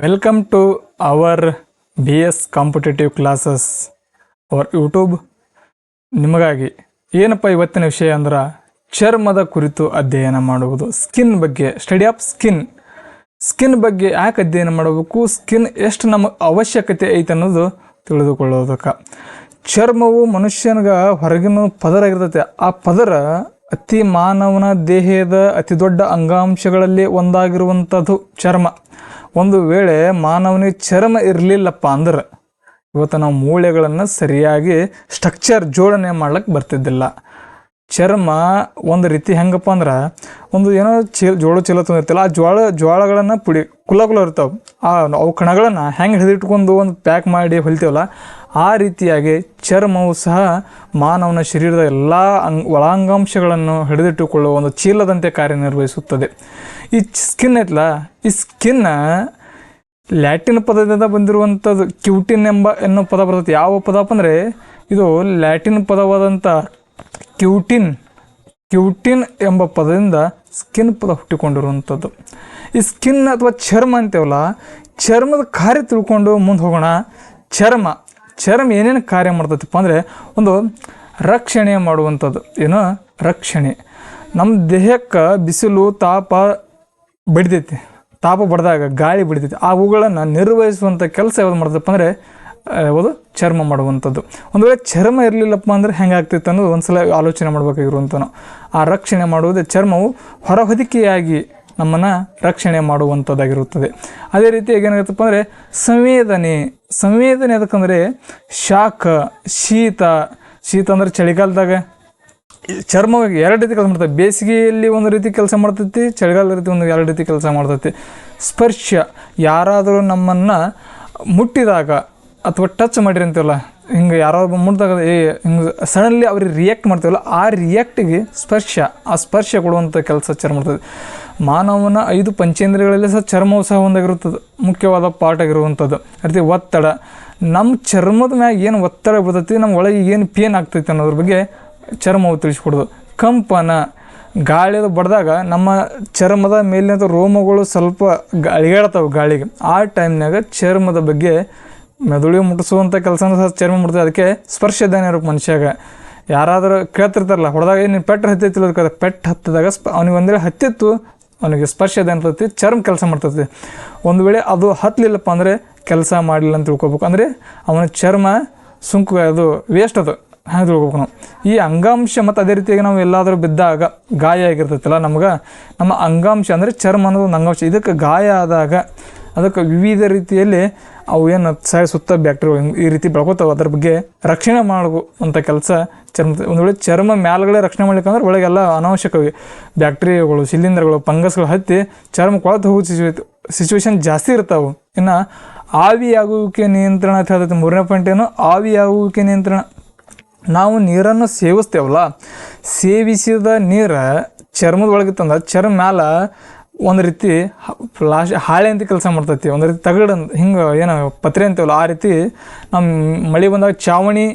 Welcome to our B S competitive classes our YouTube ನಿಮಗಾಗಿ ಏನಪ್ಪ ಇವತ್ತಿನ ವಿಷಯ ಅಂದ್ರೆ ಚರ್ಮದ ಕುರಿತು ಅಧ್ಯಯನ ಮಾಡುವುದು. ಸ್ಕಿನ್ ಬಗ್ಗೆ ಸ್ಟಡಿ ಆಫ್ ಸ್ಕಿನ್ ಸ್ಕಿನ್ ಬಗ್ಗೆ ಯಾಕೆ ಅಧ್ಯಯನ ಮಾಡಬೇಕು ಸ್ಕಿನ್ ಎಷ್ಟು ನಮಗೆ ಅವಶ್ಯಕತೆ ಐತೆ ಅನ್ನೋದು ತಿಳಿದುಕೊಳ್ಳೋದಕ್ಕೆ. ಚರ್ಮವು ಮನುಷ್ಯನಿಗೆ ಹೊರಗಿನ ಪದರ ಆಗಿರ್ತೈತೆ ಆ ಪದರ ಅತಿ ಮಾನವನ ದೇಹದ ಅತಿ ದೊಡ್ಡ ಅಂಗಾಂಶಗಳಲ್ಲಿ ಒಂದಾಗಿರುವಂಥದ್ದು ಚರ್ಮ. ಒಂದು ವೇಳೆ ಮಾನವನಿಗೆ ಚರ್ಮ ಇರಲಿಲ್ಲಪ್ಪ ಅಂದ್ರೆ ಇವತ್ತು ನಾವು ಮೂಳೆಗಳನ್ನು ಸರಿಯಾಗಿ ಸ್ಟ್ರಕ್ಚರ್ ಜೋಡಣೆ ಮಾಡ್ಲಿಕ್ಕೆ ಬರ್ತಿದ್ದಿಲ್ಲ. ಚರ್ಮ ಒಂದು ರೀತಿ ಹೆಂಗಪ್ಪ ಅಂದ್ರೆ ಒಂದು ಏನೋ ಚೀಲ ಜೋಳ ಚೀಲ ತಂದಿರ್ತಿಲ್ಲ, ಆ ಜೋಳ ಜೋಳಗಳನ್ನು ಪುಡಿ ಕುಲ ಕುಲ ಇರ್ತಾವೆ. ಆ ಅವು ಕಣಗಳನ್ನು ಹೆಂಗೆ ಹಿಡಿದಿಟ್ಕೊಂಡು ಒಂದು ಪ್ಯಾಕ್ ಮಾಡಿ ಹೊಲಿತೀವಲ್ಲ ಆ ರೀತಿಯಾಗಿ ಚರ್ಮವು ಸಹ ಮಾನವನ ಶರೀರದ ಎಲ್ಲ ಅಂಗ್ ಒಳಾಂಗಾಂಶಗಳನ್ನು ಹಿಡಿದಿಟ್ಟುಕೊಳ್ಳುವ ಒಂದು ಚೀಲದಂತೆ ಕಾರ್ಯನಿರ್ವಹಿಸುತ್ತದೆ. ಈ ಸ್ಕಿನ್ ಐತಲ್ಲ ಈ ಸ್ಕಿನ್ನ ಲ್ಯಾಟಿನ್ ಪದದಿಂದ ಬಂದಿರುವಂಥದ್ದು ಕ್ಯೂಟಿನ್ ಎಂಬ ಎನ್ನುವ ಪದ ಬರ್ತದೆ. ಯಾವ ಪದ ಅಂದರೆ ಇದು ಲ್ಯಾಟಿನ್ ಪದವಾದಂಥ ಕ್ಯೂಟಿನ್ ಕ್ಯೂಟಿನ್ ಎಂಬ ಪದದಿಂದ ಸ್ಕಿನ್ ಪದ ಹುಟ್ಟಿಕೊಂಡಿರುವಂಥದ್ದು. ಈ ಸ್ಕಿನ್ ಅಥವಾ ಚರ್ಮ ಅಂತೇವಲ್ಲ, ಚರ್ಮದ ಕಾರ್ಯ ತಿಳ್ಕೊಂಡು ಮುಂದೆ ಹೋಗೋಣ. ಚರ್ಮ ಚರ್ಮ ಏನೇನು ಕಾರ್ಯ ಮಾಡ್ತೈತಪ್ಪ ಅಂದರೆ ಒಂದು ರಕ್ಷಣೆ ಮಾಡುವಂಥದ್ದು. ಏನು ರಕ್ಷಣೆ. ನಮ್ಮ ದೇಹಕ್ಕೆ ಬಿಸಿಲು, ತಾಪ ಬಡಿತೈತಿ. ತಾಪ ಬಡ್ದಾಗ ಗಾಳಿ ಬಡಿತೈತಿ. ಆ ಅವುಗಳನ್ನು ನಿರ್ವಹಿಸುವಂಥ ಕೆಲಸ ಯಾವ್ದು ಮಾಡ್ತಪ್ಪ ಅಂದರೆ ಯಾವುದು? ಚರ್ಮ ಮಾಡುವಂಥದ್ದು. ಒಂದು ವೇಳೆ ಚರ್ಮ ಇರಲಿಲ್ಲಪ್ಪ ಅಂದ್ರೆ ಹೆಂಗಾಗ್ತಿತ್ತು ಅನ್ನೋದು ಒಂದ್ಸಲ ಆಲೋಚನೆ ಮಾಡಬೇಕಾಗಿರುವಂಥ ಆ ರಕ್ಷಣೆ ಮಾಡುವುದೇ ಚರ್ಮವು ಹೊರಹೊದಿಕೆಯಾಗಿ ನಮ್ಮನ್ನು ರಕ್ಷಣೆ ಮಾಡುವಂಥದ್ದಾಗಿರುತ್ತದೆ. ಅದೇ ರೀತಿಯಾಗಿ ಏನಾಗುತ್ತಪ್ಪ ಅಂದರೆ ಸಂವೇದನೆ ಸಂವೇದನೆ ಅದಕ್ಕಂದರೆ ಶಾಖ, ಶೀತ ಶೀತ ಅಂದರೆ ಚಳಿಗಾಲದಾಗ. ಚರ್ಮವಾಗಿ ಚರ್ಮ ಎರಡು ರೀತಿ ಕೆಲಸ ಮಾಡ್ತೈತೆ ಬೇಸಿಗೆಯಲ್ಲಿ ಒಂದು ರೀತಿ ಕೆಲಸ ಮಾಡ್ತೈತಿ, ಚಳಿಗಾಲದ ರೀತಿ ಒಂದು ಎರಡು ರೀತಿ ಕೆಲಸ ಮಾಡ್ತೈತಿ. ಸ್ಪರ್ಶ, ಯಾರಾದರೂ ನಮ್ಮನ್ನು ಮುಟ್ಟಿದಾಗ ಅಥವಾ ಟಚ್ ಮಾಡಿರಿ ಅಂತೀವಲ್ಲ, ಹಿಂಗೆ ಯಾರೋ ಮುಟ್ಟಿದಾಗ ಏ, ಹಿಂಗೆ ಸಡನ್ಲಿ ಅವ್ರಿಗೆ ರಿಯಾಕ್ಟ್ ಮಾಡ್ತೀವಲ್ಲ, ಆ ರಿಯಾಕ್ಟಿಗೆ ಸ್ಪರ್ಶ, ಆ ಸ್ಪರ್ಶ ಕೊಡುವಂಥ ಕೆಲಸ ಚರ್ಮ ಮಾಡ್ತದೆ. ಮಾನವನ ಐದು ಪಂಚೇಂದ್ರಿಯಗಳಲ್ಲಿ ಸಹ ಚರ್ಮವು ಸಹ ಒಂದಾಗಿರುತ್ತದೆ. ಮುಖ್ಯವಾದ ಪಾರ್ಟ್ ಆಗಿರುವಂಥದ್ದು. ಅದೇ ಒತ್ತಡ. ನಮ್ಮ ಚರ್ಮದ ಮ್ಯಾಗ ಏನು ಒತ್ತಡ ಬರ್ತೈತಿ ನಮ್ಮ ಒಳಗೆ ಏನು ಪೇನ್ ಆಗ್ತೈತಿ ಅನ್ನೋದ್ರ ಬಗ್ಗೆ ಚರ್ಮವು ತಿಳಿಸ್ಕೊಡೋದು. ಕಂಪನ. ಗಾಳಿದು ಬಡ್ದಾಗ ನಮ್ಮ ಚರ್ಮದ ಮೇಲಿನ ರೋಮಗಳು ಸ್ವಲ್ಪ ಅಳಿಗಾಡ್ತಾವೆ ಗಾಳಿಗೆ. ಆ ಟೈಮ್ನಾಗ ಚರ್ಮದ ಬಗ್ಗೆ ಮೆದುಳಿಗೆ ಮುಟ್ಟಿಸುವಂಥ ಕೆಲಸನೂ ಸಹ ಚರ್ಮ ಮುಟ್ತದೆ ಅದಕ್ಕೆ ಸ್ಪರ್ಶದಾನ ಇರೋಕೆ ಮನುಷ್ಯಾಗ. ಯಾರಾದರೂ ಕೇಳ್ತಿರ್ತಾರಲ್ಲ, ಹೊಡೆದಾಗ ಏನು ಪೆಟ್ಟು ಹತ್ತೈತಿಲ್ಲ ಅದಕ್ಕೆ ಪೆಟ್ಟು ಹತ್ತಿದಾಗ ಸ್ಪ ಅವ್ನಿಗೆ ಒಂದೇಳೆ ಹತ್ತಿತ್ತು ಅವನಿಗೆ ಸ್ಪರ್ಶ ಏನಿರ್ತೈತಿ ಚರ್ಮ ಕೆಲಸ ಮಾಡ್ತೈತಿ ಒಂದು ವೇಳೆ ಅದು ಹತ್ತಲಿಲ್ಲಪ್ಪ ಅಂದರೆ ಕೆಲಸ ಮಾಡಲಿಲ್ಲ ಅಂತ ತಿಳ್ಕೊಬೇಕು. ಅಂದರೆ ಅವನ ಚರ್ಮ ಸುಂಕು, ಅದು ವೇಸ್ಟ್ ಅದು. ಹಾಗೆ ತಿಳ್ಕೊಬೇಕು ನಾವು. ಈ ಅಂಗಾಂಶ ಮತ್ತು ಅದೇ ರೀತಿಯಾಗಿ ನಾವು ಎಲ್ಲಾದರೂ ಬಿದ್ದಾಗ ಗಾಯ ಆಗಿರ್ತೈತಲ್ಲ ನಮ್ಗೆ, ನಮ್ಮ ಅಂಗಾಂಶ ಅಂದರೆ ಚರ್ಮ ಅನ್ನೋದು ಒಂದು ಅಂಗಾಂಶ. ಇದಕ್ಕೆ ಗಾಯ ಆದಾಗ ಅದಕ್ಕೆ ವಿವಿಧ ರೀತಿಯಲ್ಲಿ ಅವು ಏನು ಸಾಯ ಸುತ್ತ ಬ್ಯಾಕ್ಟೀರಿಯಾ ಈ ರೀತಿ ಬೆಳ್ಕೊತಾವೆ, ಅದ್ರ ಬಗ್ಗೆ ರಕ್ಷಣೆ ಮಾಡುವಂಥ ಕೆಲಸ ಚರ್ಮ, ಒಂದು ವೇಳೆ ಚರ್ಮ ಮ್ಯಾಲ್ಗಡೆ ರಕ್ಷಣೆ ಮಾಡ್ಲಿಕ್ಕಂದ್ರೆ ಒಳಗೆಲ್ಲ ಅನಾವಶ್ಯಕವಾಗಿ ಬ್ಯಾಕ್ಟೀರಿಯಾಗಳು ಶಿಲೀಂಧ್ರಗಳು ಫಂಗಸ್ಗಳು ಹತ್ತಿ ಚರ್ಮ ಕೊಳತು ಹೋಗೋ ಸಿಚುವೇ ಸಿಚುವೇಶನ್ ಜಾಸ್ತಿ ಇರ್ತಾವೆ. ಇನ್ನು ಆವಿಯಾಗುವಿಕೆ ನಿಯಂತ್ರಣ ಅಂತ ಹೇಳ್ತೈತೆ, ಮೂರನೇ ಪಾಯಿಂಟ್ ಏನು? ಆವಿಯಾಗುವಿಕೆ ನಿಯಂತ್ರಣ. ನಾವು ನೀರನ್ನು ಸೇವಿಸ್ತೇವಲ್ಲ, ಸೇವಿಸಿದ ನೀರು ಚರ್ಮದೊಳಗಿತ್ತಂದ್ರೆ ಚರ್ಮ ಮ್ಯಾಲ ಒಂದು ರೀತಿ ಲಾಸ್ಟ್ ಹಾಳೆ ಅಂತ ಕೆಲಸ ಮಾಡ್ತೈತಿ. ಒಂದು ರೀತಿ ತಗಡು ಅಂತ ಹಿಂಗೆ ಏನು ಪತ್ರೆ ಅಂತೀವಲ್ಲ, ಆ ರೀತಿ ನಮ್ಮ ಮಳೆ ಬಂದಾಗ ಚಾವಣಿ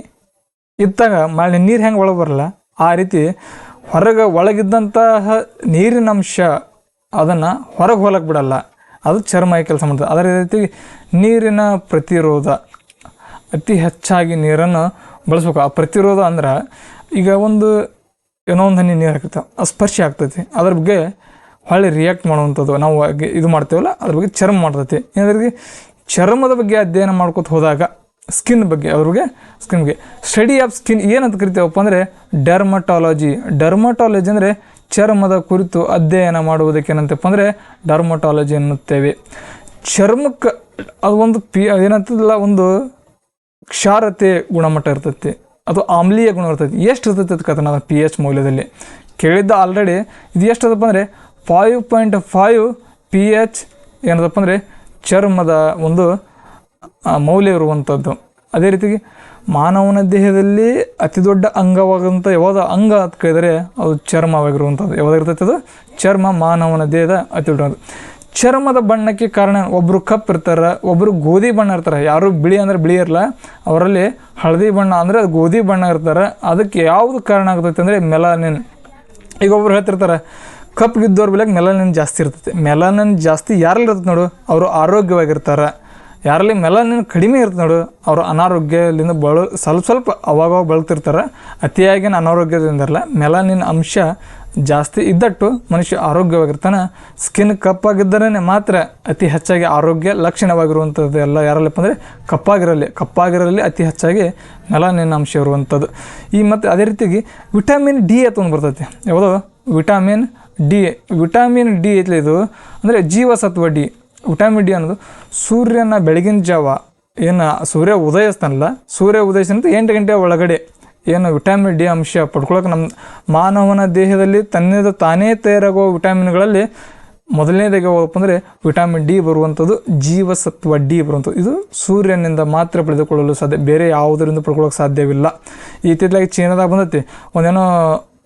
ಇದ್ದಾಗ ಮಳೆ ನೀರು ಹೆಂಗೆ ಒಳಗೆ ಬರಲ್ಲ, ಆ ರೀತಿ ಹೊರಗೆ ಒಳಗಿದ್ದಂತಹ ನೀರಿನ ಅಂಶ ಅದನ್ನು ಹೊರಗೆ ಹೋಲಕ್ಕೆ ಬಿಡಲ್ಲ. ಅದು ಚರ್ಮ ಕೆಲಸ ಮಾಡ್ತದೆ. ಅದರ ರೀತಿ ನೀರಿನ ಪ್ರತಿರೋಧ, ಅತಿ ಹೆಚ್ಚಾಗಿ ನೀರನ್ನು ಬಳಸ್ಬೇಕು. ಆ ಪ್ರತಿರೋಧ ಅಂದ್ರೆ ಈಗ ಒಂದು ಏನೋ ಒಂದು ಹನಿ ನೀರು ಹಾಕಿರ್ತಾವೆ ಅದು ಸ್ಪರ್ಶ ಆಗ್ತೈತಿ. ಅದ್ರ ಬಗ್ಗೆ ಹೊಳ್ಳಿ ರಿಯಾಕ್ಟ್ ಮಾಡುವಂಥದ್ದು ನಾವು ಇದು ಮಾಡ್ತೇವಲ್ಲ, ಅದ್ರ ಬಗ್ಗೆ ಚರ್ಮ ಮಾಡ್ತೈತಿ. ಏನಾದ್ರಿಗೆ ಚರ್ಮದ ಬಗ್ಗೆ ಅಧ್ಯಯನ ಮಾಡ್ಕೊತ ಹೋದಾಗ ಸ್ಕಿನ್ ಬಗ್ಗೆ, ಅವ್ರಿಗೆ ಸ್ಕಿನ್ ಬಗ್ಗೆ. ಸ್ಟಡಿ ಆಫ್ ಸ್ಕಿನ್ ಏನಂತ ಕರಿತೇವಪ್ಪ ಅಂದರೆ ಡರ್ಮಟಾಲಜಿ ಡರ್ಮಟಾಲಜಿ ಅಂದರೆ ಚರ್ಮದ ಕುರಿತು ಅಧ್ಯಯನ ಮಾಡುವುದಕ್ಕೆ ಏನಂತಪ್ಪ ಅಂದರೆ ಡರ್ಮಟಾಲಜಿ ಎನ್ನುತ್ತೇವೆ. ಚರ್ಮಕ್ಕೆ ಅದು ಒಂದು ಪಿ ಏನಂತದಲ್ಲ, ಒಂದು ಕ್ಷಾರತೆ ಗುಣಮಟ್ಟ ಇರ್ತೈತಿ. ಅದು ಆಮ್ಲೀಯ ಗುಣ ಇರ್ತೈತಿ. ಎಷ್ಟು ಇರ್ತೈತಿ ಅದಕ್ಕೆ ನಾವು ಪಿ ಎಚ್ ಮೌಲ್ಯದಲ್ಲಿ. ಕೇಳಿದ್ದ ಆಲ್ರೆಡಿ ಇದು ಎಷ್ಟು ಅದಪ್ಪ ಅಂದರೆ five point five P H ಏನದಪ್ಪ ಅಂದರೆ ಚರ್ಮದ ಒಂದು ಮೌಲ್ಯ ಇರುವಂಥದ್ದು ಅದೇ ರೀತಿಗೆ ಮಾನವನ ದೇಹದಲ್ಲಿ ಅತಿ ದೊಡ್ಡ ಅಂಗವಾದಂಥ ಯಾವ್ದು ಅಂಗ ಅಂತ ಕೇಳಿದರೆ ಅದು ಚರ್ಮವಾಗಿರುವಂಥದ್ದು ಯಾವುದಾಗಿರ್ತೈತೆ ಅದು? ಚರ್ಮ ಮಾನವನ ದೇಹದ ಅತಿ ದೊಡ್ಡ ಚರ್ಮದ ಬಣ್ಣಕ್ಕೆ ಕಾರಣ ಒಬ್ಬರು ಕಪ್ಪು ಇರ್ತಾರೆ ಒಬ್ಬರು ಗೋಧಿ ಬಣ್ಣ ಇರ್ತಾರೆ. ಯಾರು ಬಿಳಿ ಅಂದ್ರೆ ಬಿಳಿ ಇರಲ್ಲ ಅವರಲ್ಲಿ ಹಳದಿ ಬಣ್ಣ ಅಂದರೆ ಅದು ಗೋಧಿ ಬಣ್ಣ ಇರ್ತಾರೆ. ಅದಕ್ಕೆ ಯಾವುದು ಕಾರಣ ಆಗ್ತೈತೆ ಅಂದರೆ ಮೆಲಾನಿನ್. ಈಗ ಒಬ್ರು ಹೇಳ್ತಿರ್ತಾರೆ ಕಪ್ಪಗಿದ್ದವ್ರ ಬೆಲೆಗೆ ಮೆಲನಿನ್ ಜಾಸ್ತಿ ಇರ್ತೈತೆ. ಮೆಲನಿನ್ ಜಾಸ್ತಿ ಯಾರಲ್ಲಿ ಇರ್ತದೆ ನೋಡು? ಅವರು ಆರೋಗ್ಯವಾಗಿರ್ತಾರೆ. ಯಾರಲ್ಲಿ ಮೆಲನಿನ್ ಕಡಿಮೆ ಇರ್ತದೆ ನೋಡು? ಅವರು ಅನಾರೋಗ್ಯದಿಂದ ಬಳ, ಸ್ವಲ್ಪ ಸ್ವಲ್ಪ ಅವಾಗವಾಗ ಬಳಲ್ತಿರ್ತಾರೆ. ಅತಿಯಾಗಿ ಅನಾರೋಗ್ಯದಿಂದಲ್ಲ ಮೆಲನಿನ್ ಅಂಶ ಜಾಸ್ತಿ ಇದ್ದಟ್ಟು ಮನುಷ್ಯ ಆರೋಗ್ಯವಾಗಿರ್ತಾನೆ. ಸ್ಕಿನ್ ಕಪ್ಪಾಗಿದ್ದರೇ ಮಾತ್ರ ಅತಿ ಹೆಚ್ಚಾಗಿ ಆರೋಗ್ಯ ಲಕ್ಷಣವಾಗಿರುವಂಥದ್ದು ಎಲ್ಲ ಯಾರಲ್ಲಪ್ಪ ಅಂದರೆ ಕಪ್ಪಾಗಿರಲಿ. ಕಪ್ಪಾಗಿರಲಿ ಅತಿ ಹೆಚ್ಚಾಗಿ ಮೆಲಾನಿನ್ ಅಂಶ ಇರುವಂಥದ್ದು ಈ ಮತ್ತು ಅದೇ ರೀತಿಯಾಗಿ ವಿಟಮಿನ್ ಡಿ ಅಂತ ಒಂದು ಬರ್ತೈತಿ. ಯಾವುದು? ವಿಟಮಿನ್ ಡಿ, ವಿಟಮಿನ್ ಡಿ ಐತ್ಲೆ ಇದು? ಅಂದರೆ ಜೀವಸತ್ವ ಡಿ. ವಿಟಮಿನ್ ಡಿ ಅನ್ನೋದು ಸೂರ್ಯನ ಬೆಳಗಿನ ಜಾವ. ಏನು ಸೂರ್ಯ ಉದಯಿಸ್ತಾನಲ್ಲ, ಸೂರ್ಯ ಉದಯಿಸಿದಂತ ಎಂಟು ಗಂಟೆ ಒಳಗಡೆ ಏನು ವಿಟಮಿನ್ ಡಿ ಅಂಶ ಪಡ್ಕೊಳ್ಳೋಕೆ ನಮ್ಮ ಮಾನವನ ದೇಹದಲ್ಲಿ ತನ್ನದು ತಾನೇ ತಯಾರಾಗುವ ವಿಟಮಿನ್ಗಳಲ್ಲಿ ಮೊದಲನೇದಾಗಿ ಹೋಗಪ್ಪ ಅಂದರೆ ವಿಟಮಿನ್ ಡಿ ಬರುವಂಥದ್ದು ಜೀವಸತ್ವ ಡಿ ಬರುವಂಥದ್ದು. ಇದು ಸೂರ್ಯನಿಂದ ಮಾತ್ರ ಪಡೆದುಕೊಳ್ಳಲು ಸಾಧ್ಯ, ಬೇರೆ ಯಾವುದರಿಂದ ಪಡ್ಕೊಳ್ಳೋಕೆ ಸಾಧ್ಯವಿಲ್ಲ. ಇತ್ತಿತ್ತಲಾಗಿ ಚೀನಾದಾಗ ಬಂದೈತಿ, ಒಂದೇನೋ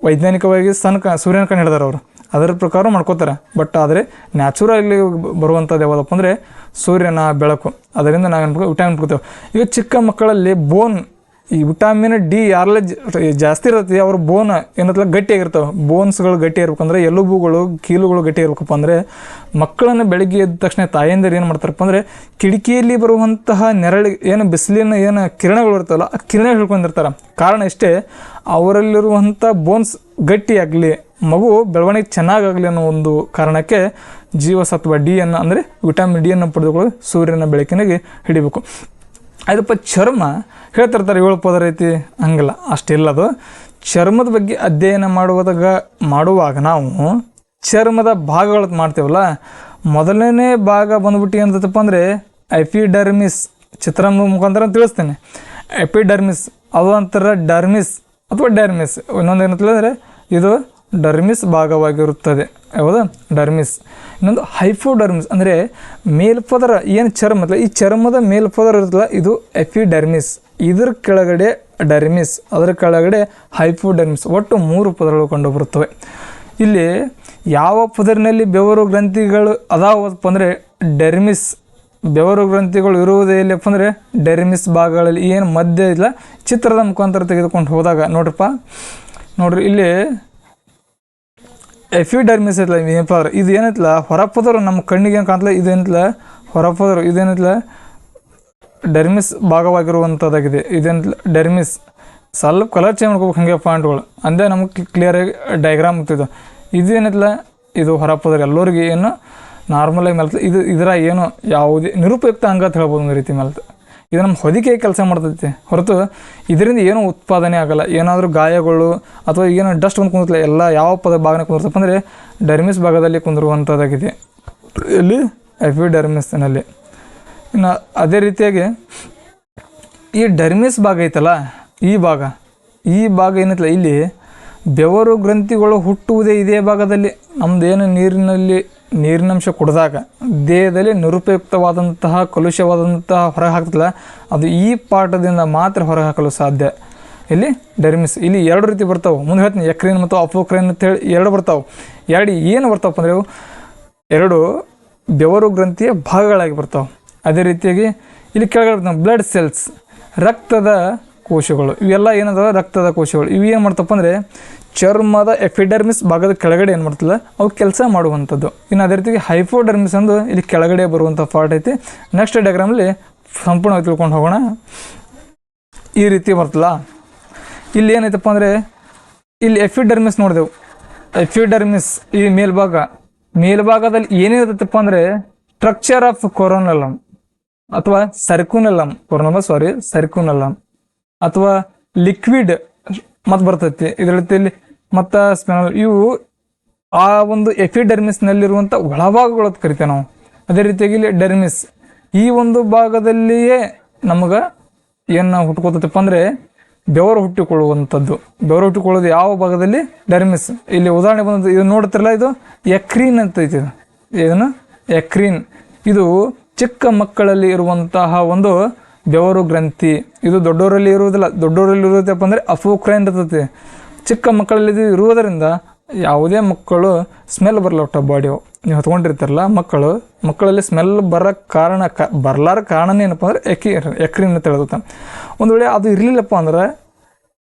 ವೈಜ್ಞಾನಿಕವಾಗಿ ಸನ್ ಕ, ಸೂರ್ಯನ ಕಂಡು ಹಿಡ್ದಾರ ಅವರು. ಅದರ ಪ್ರಕಾರ ಮಾಡ್ಕೋತಾರೆ. ಬಟ್ ಆದರೆ ನ್ಯಾಚುರಲಿ ಬರುವಂಥದ್ದು ಯಾವುದಪ್ಪ ಅಂದರೆ ಸೂರ್ಯನ ಬೆಳಕು. ಅದರಿಂದ ನಾವು ವಿಟಾಮಿನ್ ಕೊಡ್ತೇವೆ ಈಗ ಚಿಕ್ಕ ಮಕ್ಕಳಲ್ಲಿ ಬೋನ್ ಈ ವಿಟಾಮಿನ್ ಡಿ ಯಾರೆಲ್ಲ ಜಾಸ್ತಿ ಇರುತ್ತೆ, ಅವ್ರ ಬೋನ್ ಏನತ್ತಲ್ಲ ಗಟ್ಟಿಯಾಗಿರ್ತವೆ. ಬೋನ್ಸ್ಗಳು ಗಟ್ಟಿ ಇರ್ಬೇಕಂದ್ರೆ ಎಲುಬುಗಳು, ಕೀಲುಗಳು ಗಟ್ಟಿ ಇರ್ಬೇಕಪ್ಪ ಅಂದರೆ ಮಕ್ಕಳನ್ನು ಬೆಳಗ್ಗೆ ಎದ್ದ ತಕ್ಷಣ ತಾಯಂದಿರು ಏನು ಮಾಡ್ತಾರಪ್ಪ ಅಂದರೆ ಕಿಟಕಿಯಲ್ಲಿ ಬರುವಂತಹ ನೆರಳಿ, ಏನು ಬಿಸಿಲಿನ ಏನು ಕಿರಣಗಳು ಇರ್ತವಲ್ಲ, ಆ ಕಿರಣ ಹೇಳ್ಕೊಂಡಿರ್ತಾರೆ ಕಾರಣ ಇಷ್ಟೇ, ಅವರಲ್ಲಿರುವಂಥ ಬೋನ್ಸ್ ಗಟ್ಟಿಯಾಗಲಿ, ಮಗು ಬೆಳವಣಿಗೆ ಚೆನ್ನಾಗಾಗಲಿ ಅನ್ನೋ ಒಂದು ಕಾರಣಕ್ಕೆ ಜೀವಸತ್ವ ಡಿ ಅನ್ನು ಅಂದರೆ ವಿಟಮಿನ್ ಡಿ ಅನ್ನು ಸೂರ್ಯನ ಬೆಳಕಿನಾಗೆ ಹಿಡಿಬೇಕು. ಅದಪ್ಪ ಚರ್ಮ, ಹೇಳ್ತಿರ್ತಾರೆ ಏಳು ಪದ ರೀತಿ, ಹಂಗಲ್ಲ, ಅಷ್ಟಿಲ್ಲ ಅದು. ಚರ್ಮದ ಬಗ್ಗೆ ಅಧ್ಯಯನ ಮಾಡುವುದಾಗ ಮಾಡುವಾಗ ನಾವು ಚರ್ಮದ ಭಾಗಗಳು ಮಾಡ್ತೇವಲ್ಲ, ಮೊದಲನೇ ಭಾಗ ಬಂದ್ಬಿಟ್ಟು ಏನಂತಪ್ಪ ಅಂದರೆ ಎಪಿಡರ್ಮಿಸ್ ಚಿತ್ರದ ಮುಖಾಂತರ ತಿಳಿಸ್ತೇನೆ. ಎಪಿಡರ್ಮಿಸ್ ಅದು ಅಂತಾರೆ ಡರ್ಮಿಸ್ ಅಥವಾ ಡರ್ಮಿಸ್ ಇನ್ನೊಂದು ಏನಂತ ಅಂದರೆ ಇದು ಡರ್ಮಿಸ್ ಭಾಗವಾಗಿರುತ್ತದೆ. ಹೌದಾ? ಡರ್ಮಿಸ್ ಇನ್ನೊಂದು ಹೈಫೋಡರ್ಮಿಸ್ ಅಂದರೆ ಮೇಲ್ಪದರ ಏನು ಚರ್ಮ ಈ ಚರ್ಮದ ಮೇಲ್ಪದರ ಇರುತ್ತಲ್ಲ, ಇದು ಎಪಿಡರ್ಮಿಸ್ ಇದ್ರ ಕೆಳಗಡೆ ಡರ್ಮಿಸ್ ಅದರ ಕೆಳಗಡೆ ಹೈಫೋಡರ್ಮಿಸ್ ಒಟ್ಟು ಮೂರು ಪದರಗಳು ಕಂಡುಬರುತ್ತವೆ. ಇಲ್ಲಿ ಯಾವ ಪದರಿನಲ್ಲಿ ಬೆವರು ಗ್ರಂಥಿಗಳು ಅದಾವಪ್ಪ ಅಂದರೆ ಡೆರ್ಮಿಸ್ ಬೆವರು ಗ್ರಂಥಿಗಳು ಇರುವುದೇ ಇಲ್ಲಪ್ಪ ಅಂದರೆ ಡೆರ್ಮಿಸ್ ಭಾಗಗಳಲ್ಲಿ ಏನು ಮಧ್ಯ ಇಲ್ಲ. ಚಿತ್ರದ ಮುಖಾಂತರ ತೆಗೆದುಕೊಂಡು ಹೋದಾಗ ನೋಡ್ರಪ್ಪ. ನೋಡ್ರಿ, ಇಲ್ಲಿ ಎಫಿಡರ್ಮಿಸ್ ಐತಲ್ಲ ಏನಪ್ಪ ಅಂದ್ರೆ ಇದು ಏನೈತಲ್ಲ ಹೊರಪದರು ನಮ್ಮ ಕಣ್ಣಿಗೆ ಏನು ಕಾಣ್ತಲ್ಲ ಇದೇನಿಲ್ಲ ಹೊರಪದರು ಇದೇನೈತಲ್ಲ ಡರ್ಮಿಸ್ ಭಾಗವಾಗಿರುವಂಥದ್ದಾಗಿದೆ ಇದೇನೈತಲ್ಲ ಡರ್ಮಿಸ್. ಸ್ವಲ್ಪ ಕಲರ್ ಚೇಂಜ್ ಮಾಡ್ಕೋಬೇಕು ಹಾಗೆ ಪಾಯಿಂಟ್ಗಳು ಅಂದೇ ನಮಗೆ ಕ್ಲಿಯರಾಗಿ ಡಯಾಗ್ರಾಮ್ ಆಗ್ತಿದ್ದು ಇದೇನೈತಲ್ಲ ಇದು ಹೊರಪದರು ಎಲ್ಲರಿಗೆ ಏನು ನಾರ್ಮಲಾಗಿ ಮೇಲ್ತ ಇದು ಇದರ ಏನು ಯಾವುದೇ ನಿರುಪಯುಕ್ತ ಅಂಗ ಹೇಳ್ಬೋದು ಒಂದು ರೀತಿ ಮೇಲ್ತ ಇದು ನಮ್ಮ ಹೊದಿಕೆ ಕೆಲಸ ಮಾಡ್ತೈತಿ. ಹೊರತು ಇದರಿಂದ ಏನೂ ಉತ್ಪಾದನೆ ಆಗಲ್ಲ. ಏನಾದರೂ ಗಾಯಗಳು ಅಥವಾ ಏನು ಡಸ್ಟ್ ಒಂದು ಕುಂದಿರ್ತಲ್ಲ ಎಲ್ಲ ಯಾವ ಪದ ಭಾಗನೇ ಕುಂದಿರ್ತಪ್ಪ ಅಂದರೆ ಡರ್ಮಿಸ್ ಭಾಗದಲ್ಲಿ ಕುಂದಿರುವಂಥದ್ದಾಗಿದೆ. ಇಲ್ಲಿ ಎಫಿಡರ್ಮಿಸ್ನಲ್ಲಿ ಇನ್ನು ಅದೇ ರೀತಿಯಾಗಿ ಈ ಡರ್ಮಿಸ್ ಭಾಗ ಐತಲ್ಲ, ಈ ಭಾಗ ಈ ಭಾಗ ಏನೈತಲ್ಲ, ಇಲ್ಲಿ ಬೆವರು ಗ್ರಂಥಿಗಳು ಹುಟ್ಟುವುದೇ ಇದೇ ಭಾಗದಲ್ಲಿ ನಮ್ಮದೇನು ನೀರಿನಲ್ಲಿ ನೀರಿನಂಶ ಕುಡಿದಾಗ ದೇಹದಲ್ಲಿ ನಿರುಪಯುಕ್ತವಾದಂತಹ ಕಲುಷವಾದಂತಹ ಹೊರಗೆ ಹಾಕ್ತಲ್ಲ, ಅದು ಈ ಪಾಠದಿಂದ ಮಾತ್ರ ಹೊರಗೆ ಹಾಕಲು ಸಾಧ್ಯ. ಇಲ್ಲಿ ಡರ್ಮಿಸ್, ಇಲ್ಲಿ ಎರಡು ರೀತಿ ಬರ್ತಾವೆ. ಮುಂದೆ ಹೇಳ್ತೀನಿ, ಎಕ್ರೇನ್ ಮತ್ತು ಅಪೋಕ್ರಿನ್ ಅಂತೇಳಿ ಎರಡು ಬರ್ತಾವೆ. ಎರಡು ಏನು ಬರ್ತಾವಪ್ಪ ಅಂದರೆ ಎರಡು ಬೆವರು ಗ್ರಂಥಿಯ ಭಾಗಗಳಾಗಿ ಬರ್ತಾವೆ. ಅದೇ ರೀತಿಯಾಗಿ ಇಲ್ಲಿ ಕೆಳಗಡೆ ಬ್ಲಡ್ ಸೆಲ್ಸ್, ರಕ್ತದ ಕೋಶಗಳು. ಇವೆಲ್ಲ ಏನದ ರಕ್ತದ ಕೋಶಗಳು. ಇವು ಏನು ಮಾಡ್ತಪ್ಪ ಅಂದರೆ ಚರ್ಮದ ಎಫಿಡರ್ಮಿಸ್ ಭಾಗದ ಕೆಳಗಡೆ ಏನು ಮಾಡ್ತಲ್ಲ ಅವು ಕೆಲಸ ಮಾಡುವಂಥದ್ದು. ಇನ್ನು ಅದೇ ರೀತಿ ಹೈಫೋಡರ್ಮಿಸ್ ಅಂದು ಇಲ್ಲಿ ಕೆಳಗಡೆ ಬರುವಂಥ ಪಾರ್ಟ್ ಐತಿ. ನೆಕ್ಸ್ಟ್ ಡಯಾಗ್ರಾಮಲ್ಲಿ ಸಂಪೂರ್ಣವಾಗಿ ತಿಳ್ಕೊಂಡು ಹೋಗೋಣ. ಈ ರೀತಿ ಬರ್ತಲ್ಲ ಇಲ್ಲಿ ಏನೈತಪ್ಪ ಅಂದರೆ ಇಲ್ಲಿ ಎಫಿಡರ್ಮಿಸ್ ನೋಡಿದೆವು. ಎಫಿಡರ್ಮಿಸ್ ಈ ಮೇಲ್ಭಾಗ. ಮೇಲ್ಭಾಗದಲ್ಲಿ ಏನಿರತ್ತಪ್ಪ ಅಂದರೆ ಸ್ಟ್ರಕ್ಚರ್ ಆಫ್ ಕೊರೋನಲಮ್ ಅಥವಾ ಸರ್ಕುನಲಮ್ ಕೊರೋನಮ ಸಾರಿ ಸರ್ಕುನಲಮ್ ಅಥವಾ ಲಿಕ್ವಿಡ್ ಮತ್ತು ಬರ್ತೈತಿ. ಇದರ ರೀತಿಯಲ್ಲಿ ಮತ್ತು ಸ್ಪೆನಲ್ ಇವು ಆ ಒಂದು ಎಫಿಡರ್ಮಿಸ್ನಲ್ಲಿರುವಂಥ ಒಳಭಾಗಗಳು ಅಂತ ಕರಿತೇವೆ ನಾವು. ಅದೇ ರೀತಿಯಾಗಿ ಇಲ್ಲಿ ಡರ್ಮಿಸ್ ಈ ಒಂದು ಭಾಗದಲ್ಲಿಯೇ ನಮಗೆ ಏನು ಹುಟ್ಕೋತೈತಪ್ಪ ಅಂದರೆ ಬೆವರು ಹುಟ್ಟಿಕೊಳ್ಳುವಂಥದ್ದು. ಬೆವರು ಹುಟ್ಟಿಕೊಳ್ಳೋದು ಯಾವ ಭಾಗದಲ್ಲಿ? ಡರ್ಮಿಸ್ ಇಲ್ಲಿ ಉದಾಹರಣೆ ಬಂದದ್ದು, ಇದು ನೋಡ್ತಿರಲ್ಲ ಇದು? ಎಕ್ರೀನ್ ಅಂತ ಐತಿ ಏನು ಎಕ್ರೀನ್ ಇದು ಚಿಕ್ಕ ಮಕ್ಕಳಲ್ಲಿ ಇರುವಂತಹ ಒಂದು ಬೆವರು ಗ್ರಂಥಿ. ಇದು ದೊಡ್ಡವರಲ್ಲಿ ಇರುವುದಿಲ್ಲ. ದೊಡ್ಡವರಲ್ಲಿ ಇರುವುದಪ್ಪ ಅಂದರೆ ಅಫೋಕ್ರೈನ್ ಇರ್ತೈತಿ ಚಿಕ್ಕ ಮಕ್ಕಳಲ್ಲಿ ಇದು ಇರುವುದರಿಂದ ಯಾವುದೇ ಮಕ್ಕಳು ಸ್ಮೆಲ್ ಬರಲ್ಲ ಒಟ್ಟು ಬಾಡಿ ನೀವು ಹೊತ್ಕೊಂಡಿರ್ತಾರಲ್ಲ ಮಕ್ಕಳು, ಮಕ್ಕಳಲ್ಲಿ ಸ್ಮೆಲ್ ಬರೋ ಕಾರಣ ಕ, ಬರಲಾರ ಕಾರಣನೇ ಏನಪ್ಪ ಅಂದ್ರೆ ಎಕಿ ಎಕ್ರಿನ್ ಹೇಳುತ್ತೆ ಒಂದು ವೇಳೆ ಅದು ಇರಲಿಲ್ಲಪ್ಪ ಅಂದ್ರೆ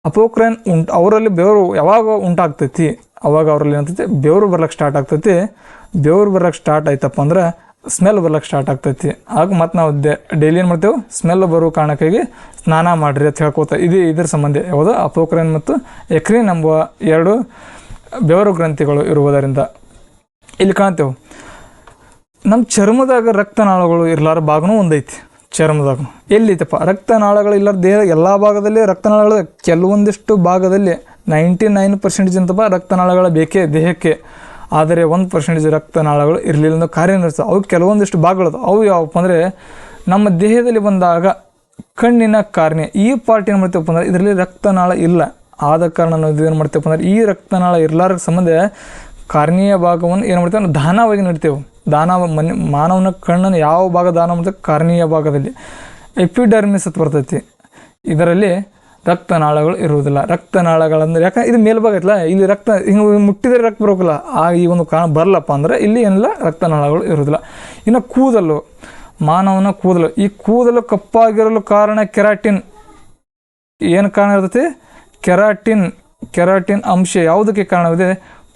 ಅಪೋಕ್ರೈನ್ ಉಂಟು, ಅವರಲ್ಲಿ ಬೆವರು ಯಾವಾಗ ಉಂಟಾಗ್ತೈತಿ? ಅವಾಗ ಅವರಲ್ಲಿ ಏನಂತೈತಿ? ಬೆವರು ಬರ್ಲಿಕ್ಕೆ ಸ್ಟಾರ್ಟ್ ಆಗ್ತೈತಿ. ಬೆವರು ಬರ್ಲಿಕ್ಕೆ ಸ್ಟಾರ್ಟ್ ಆಯ್ತಪ್ಪ ಅಂದ್ರೆ ಸ್ಮೆಲ್ ಬರ್ಲಿಕ್ಕೆ ಸ್ಟಾರ್ಟ್ ಆಗ್ತೈತಿ. ಆಗ ಮತ್ತು ನಾವು ಡೈಲಿ ಏನು ಮಾಡ್ತೇವೆ? ಸ್ಮೆಲ್ ಬರೋ ಕಾರಣಕ್ಕಾಗಿ ಸ್ನಾನ ಮಾಡಿರಿ ಅಂತ ಹೇಳ್ಕೋತ ಇದು ಇದ್ರ ಸಂಬಂಧ ಯಾವುದು? ಅಪೋಕ್ರೇನ್ ಮತ್ತು ಎಕ್ರಿನ್ ಎಂಬ ಎರಡು ಬೆವರು ಗ್ರಂಥಿಗಳು ಇರುವುದರಿಂದ. ಇಲ್ಲಿ ಕಾಣ್ತೇವೆ. ನಮ್ಮ ಚರ್ಮದಾಗ ರಕ್ತನಾಳಗಳು ಇರ್ಲಾರ ಭಾಗನೂ ಒಂದೈತಿ. ಚರ್ಮದಾಗ. ಎಲ್ಲಿತ್ತಪ್ಪ? ರಕ್ತನಾಳಗಳು ಇಲ್ಲಾರ ದೇಹ ಎಲ್ಲ ಭಾಗದಲ್ಲಿ ರಕ್ತನಾಳಗಳು ಕೆಲವೊಂದಿಷ್ಟು ಭಾಗದಲ್ಲಿ ನೈಂಟಿ ನೈನ್ ಪರ್ಸೆಂಟೇಜ್ ಅಂತಪ್ಪ ರಕ್ತನಾಳಗಳ ಬೇಕೇ ದೇಹಕ್ಕೆ. ಆದರೆ ಒಂದು ಪರ್ಸೆಂಟೇಜ್ ರಕ್ತನಾಳಗಳು ಇರಲಿಲ್ಲ ಕಾರ್ಯನಿರ್ವಹಿಸ್ತವೆ ಅವು ಕೆಲವೊಂದಿಷ್ಟು ಭಾಗಗಳು ಅವು ಯಾವಪ್ಪ ಅಂದರೆ ನಮ್ಮ ದೇಹದಲ್ಲಿ ಬಂದಾಗ ಕಣ್ಣಿನ ಕಾರ್ಯ ಈ ಪಾರ್ಟ್ ಏನು ಮಾಡ್ತೇವಪ್ಪ ಅಂದ್ರೆ ಇದರಲ್ಲಿ ರಕ್ತನಾಳ ಇಲ್ಲ. ಆದ ಕಾರಣ ನಾವು ಏನು ಮಾಡ್ತೇವಪ್ಪ ಅಂದ್ರೆ ಈ ರಕ್ತನಾಳ ಇರ್ಲಾರ ಸಂಬಂಧ ಕಾರ್ಣೀಯ ಭಾಗವನ್ನು ಏನು ಮಾಡ್ತೇವೆ? ನಾವು ದಾನವಾಗಿ ನಡ್ತೇವೆ. ದಾನ ಮನೆ ಮಾನವನ ಕಣ್ಣನ್ನು ಯಾವ ಭಾಗ ದಾನ ಮಾಡ್ತೇವೆ? ಕಾರ್ಣೀಯ ಭಾಗದಲ್ಲಿ. ಎಪಿಡರ್ಮಿಸ್ ಅಂತ ಬರ್ತೈತಿ. ಇದರಲ್ಲಿ ರಕ್ತನಾಳಗಳು ಇರುವುದಿಲ್ಲ. ರಕ್ತನಾಳಗಳಂದ್ರೆ ಯಾಕಂದ್ರೆ ಇದು ಮೇಲ್ಭಾಗ ಐತಲ್ಲ ಇಲ್ಲಿ ರಕ್ತ ಹಿಂಗೆ ಮುಟ್ಟಿದರೆ ರಕ್ತ ಬರೋಕಲ್ಲ, ಆ ಈ ಒಂದು ಕಾರಣ ಬರಲಪ್ಪ ಅಂದ್ರೆ ಇಲ್ಲಿ ಏನಿಲ್ಲ, ರಕ್ತನಾಳಗಳು ಇರುವುದಿಲ್ಲ. ಇನ್ನು ಕೂದಲು, ಮಾನವನ ಕೂದಲು. ಈ ಕೂದಲು ಕಪ್ಪಾಗಿರಲು ಕಾರಣ ಕೆರಾಟಿನ್. ಏನು ಕಾರಣ ಇರ್ತೈತಿ? ಕೆರಾಟಿನ್ ಕೆರಾಟಿನ್ ಅಂಶ ಯಾವುದಕ್ಕೆ ಕಾರಣವಿದೆ?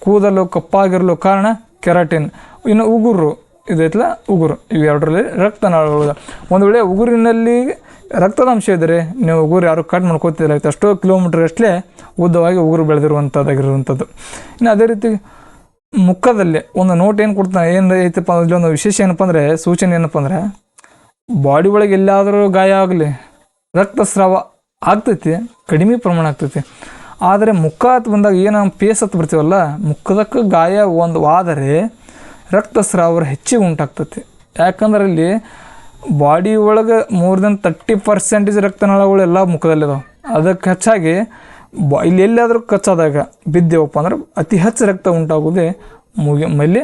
ಕೂದಲು ಕಪ್ಪಾಗಿರಲು ಕಾರಣ ಕೆರಾಟಿನ್. ಇನ್ನು ಉಗುರು ಇದೈತಲ್ಲ, ಉಗುರು. ಇವೆರಡರಲ್ಲಿ ರಕ್ತನಾಳಗಳು. ಒಂದು ವೇಳೆ ಉಗುರಿನಲ್ಲಿ ರಕ್ತದ ಅಂಶ ಇದ್ದರೆ ನೀವು ಉಗುರು ಯಾರು ಕಟ್ ಮಾಡ್ಕೋತಿಲ್ಲ ಅಷ್ಟೋ ಕಿಲೋಮೀಟರ್ ಅಷ್ಟೇ ಉದ್ದವಾಗಿ ಉಗುರು ಬೆಳೆದಿರುವಂಥದ್ದಾಗಿರುವಂಥದ್ದು ಇನ್ನು ಅದೇ ರೀತಿ ಮುಖದಲ್ಲಿ ಒಂದು ನೋಟ್ ಏನು ಕೊಡ್ತಾನೆ? ಏನು ಐತಪ್ಪ? ಒಂದು ವಿಶೇಷ ಏನಪ್ಪ ಅಂದರೆ, ಸೂಚನೆ ಏನಪ್ಪ ಅಂದರೆ ಬಾಡಿ ಒಳಗೆ ಎಲ್ಲಾದರೂ ಗಾಯ ಆಗಲಿ ರಕ್ತಸ್ರಾವ ಆಗ್ತೈತಿ, ಕಡಿಮೆ ಪ್ರಮಾಣ ಆಗ್ತೈತಿ. ಆದರೆ ಮುಖ ಹತ್ತು ಬಂದಾಗ ಏನು ಪೇಸ್ ಹತ್ತು ಬರ್ತೀವಲ್ಲ? ಮುಖದಕ್ಕೆ ಗಾಯ ಒಂದು ಆದರೆ ರಕ್ತಸ್ರಾವ ಹೆಚ್ಚಿಗೆ ಉಂಟಾಗ್ತೈತಿ. ಯಾಕಂದ್ರೆ ಇಲ್ಲಿ ಬಾಡಿ ಒಳಗೆ ಮೋರ್ ದೆನ್ ತರ್ಟಿ ಪರ್ಸೆಂಟೇಜ್ ರಕ್ತನಾಳಗಳು ಎಲ್ಲ ಮುಖದಲ್ಲಿದಾವೆ. ಅದಕ್ಕೆ ಹೆಚ್ಚಾಗಿ ಬ ಇಲ್ಲಿ ಎಲ್ಲಾದರೂ ಕಚ್ಚಾದಾಗ ಬಿದ್ದೇವಪ್ಪ ಅಂದ್ರೆ ಅತಿ ಹೆಚ್ಚು ರಕ್ತ ಉಂಟಾಗೋದೇ ಮುಗಿ ಮೇಲೆ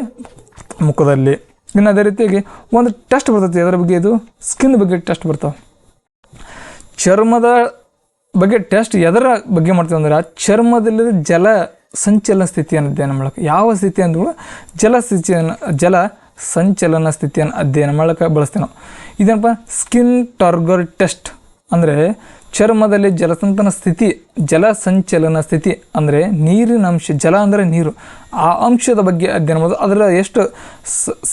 ಮುಖದಲ್ಲಿ. ಇನ್ನು ಅದೇ ರೀತಿಯಾಗಿ ಒಂದು ಟೆಸ್ಟ್ ಬರ್ತೈತಿ. ಅದರ ಬಗ್ಗೆ ಇದು ಸ್ಕಿನ್ ಬಗ್ಗೆ ಟೆಸ್ಟ್ ಬರ್ತಾವೆ. ಚರ್ಮದ ಬಗ್ಗೆ ಟೆಸ್ಟ್ ಎದರ ಬಗ್ಗೆ ಮಾಡ್ತೀವಿ ಅಂದ್ರೆ ಆ ಚರ್ಮದಲ್ಲಿ ಜಲ ಸಂಚಲನ ಸ್ಥಿತಿಯನ್ನು ಅಧ್ಯಯನ ಮಾಡಕ್ಕೆ. ಯಾವ ಸ್ಥಿತಿ ಅಂದ್ರೂ ಜಲ ಸ್ಥಿತಿಯನ್ನು ಜಲ ಸಂಚಲನ ಸ್ಥಿತಿಯನ್ನು ಅಧ್ಯಯನ ಮಾಡಕ್ಕೆ ಬಳಸ್ತೀವಿ ನಾವು. ಇದೇನಪ್ಪ? ಸ್ಕಿನ್ ಟರ್ಗರ್ ಟೆಸ್ಟ್ ಅಂದರೆ ಚರ್ಮದಲ್ಲಿ ಜಲಸಂತನ ಸ್ಥಿತಿ, ಜಲ ಸಂಚಲನ ಸ್ಥಿತಿ, ಅಂದರೆ ನೀರಿನ ಅಂಶ, ಜಲ ಅಂದರೆ ನೀರು. ಆ ಅಂಶದ ಬಗ್ಗೆ ಅಧ್ಯಯನ ಮಾಡೋದು, ಅದರ ಎಷ್ಟು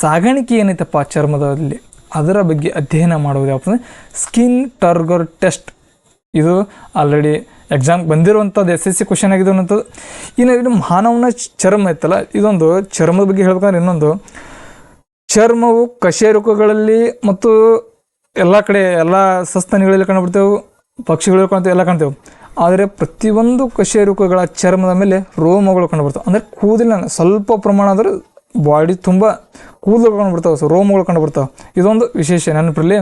ಸಾಗಾಣಿಕೆ ಏನೈತಪ್ಪ ಚರ್ಮದಲ್ಲಿ? ಅದರ ಬಗ್ಗೆ ಅಧ್ಯಯನ ಮಾಡೋದು ಯಾವಪ್ಪ ಸ್ಕಿನ್ ಟರ್ಗರ್ ಟೆಸ್ಟ್ ಇದು ಆಲ್ರೆಡಿ ಎಕ್ಸಾಮ್ ಬಂದಿರುವಂಥದ್ದು ಎಸ್ ಎಸ್ ಸಿ ಕ್ವಶನ್ ಆಗಿದೆ ಅನ್ನೋಂಥದ್ದು ಇನ್ನು ಇದು ಮಾನವನ ಚರ್ಮ ಇತ್ತಲ್ಲ, ಇದೊಂದು ಚರ್ಮದ ಬಗ್ಗೆ ಹೇಳ್ಬೇಕಂದ್ರೆ ಇನ್ನೊಂದು ಚರ್ಮವು ಕಶೇರುಕಗಳಲ್ಲಿ ಮತ್ತು ಎಲ್ಲ ಕಡೆ ಎಲ್ಲ ಸಸ್ತನಿಗಳಲ್ಲಿ ಕಂಡುಬಿಡ್ತೇವೆ ಪಕ್ಷಿಗಳಲ್ಲಿ ಕಾಣ್ತೇವೆ ಎಲ್ಲ ಕಾಣ್ತೇವೆ ಆದರೆ ಪ್ರತಿಯೊಂದು ಕಶೇರುಕಗಳ ಚರ್ಮದ ಮೇಲೆ ರೋಮಗಳು ಕಂಡುಬರ್ತವೆ ಅಂದರೆ ಕೂದಲಿನ ಸ್ವಲ್ಪ ಪ್ರಮಾಣ ಆದರೂ ಬಾಡಿ ತುಂಬ ಕೂದಲು ಕಂಡುಬಿಡ್ತಾವೆ ಸೊ ರೋಮಗಳು ಕಂಡುಬರ್ತಾವೆ ಇದೊಂದು ವಿಶೇಷ ನೆನಪಿರಲಿ.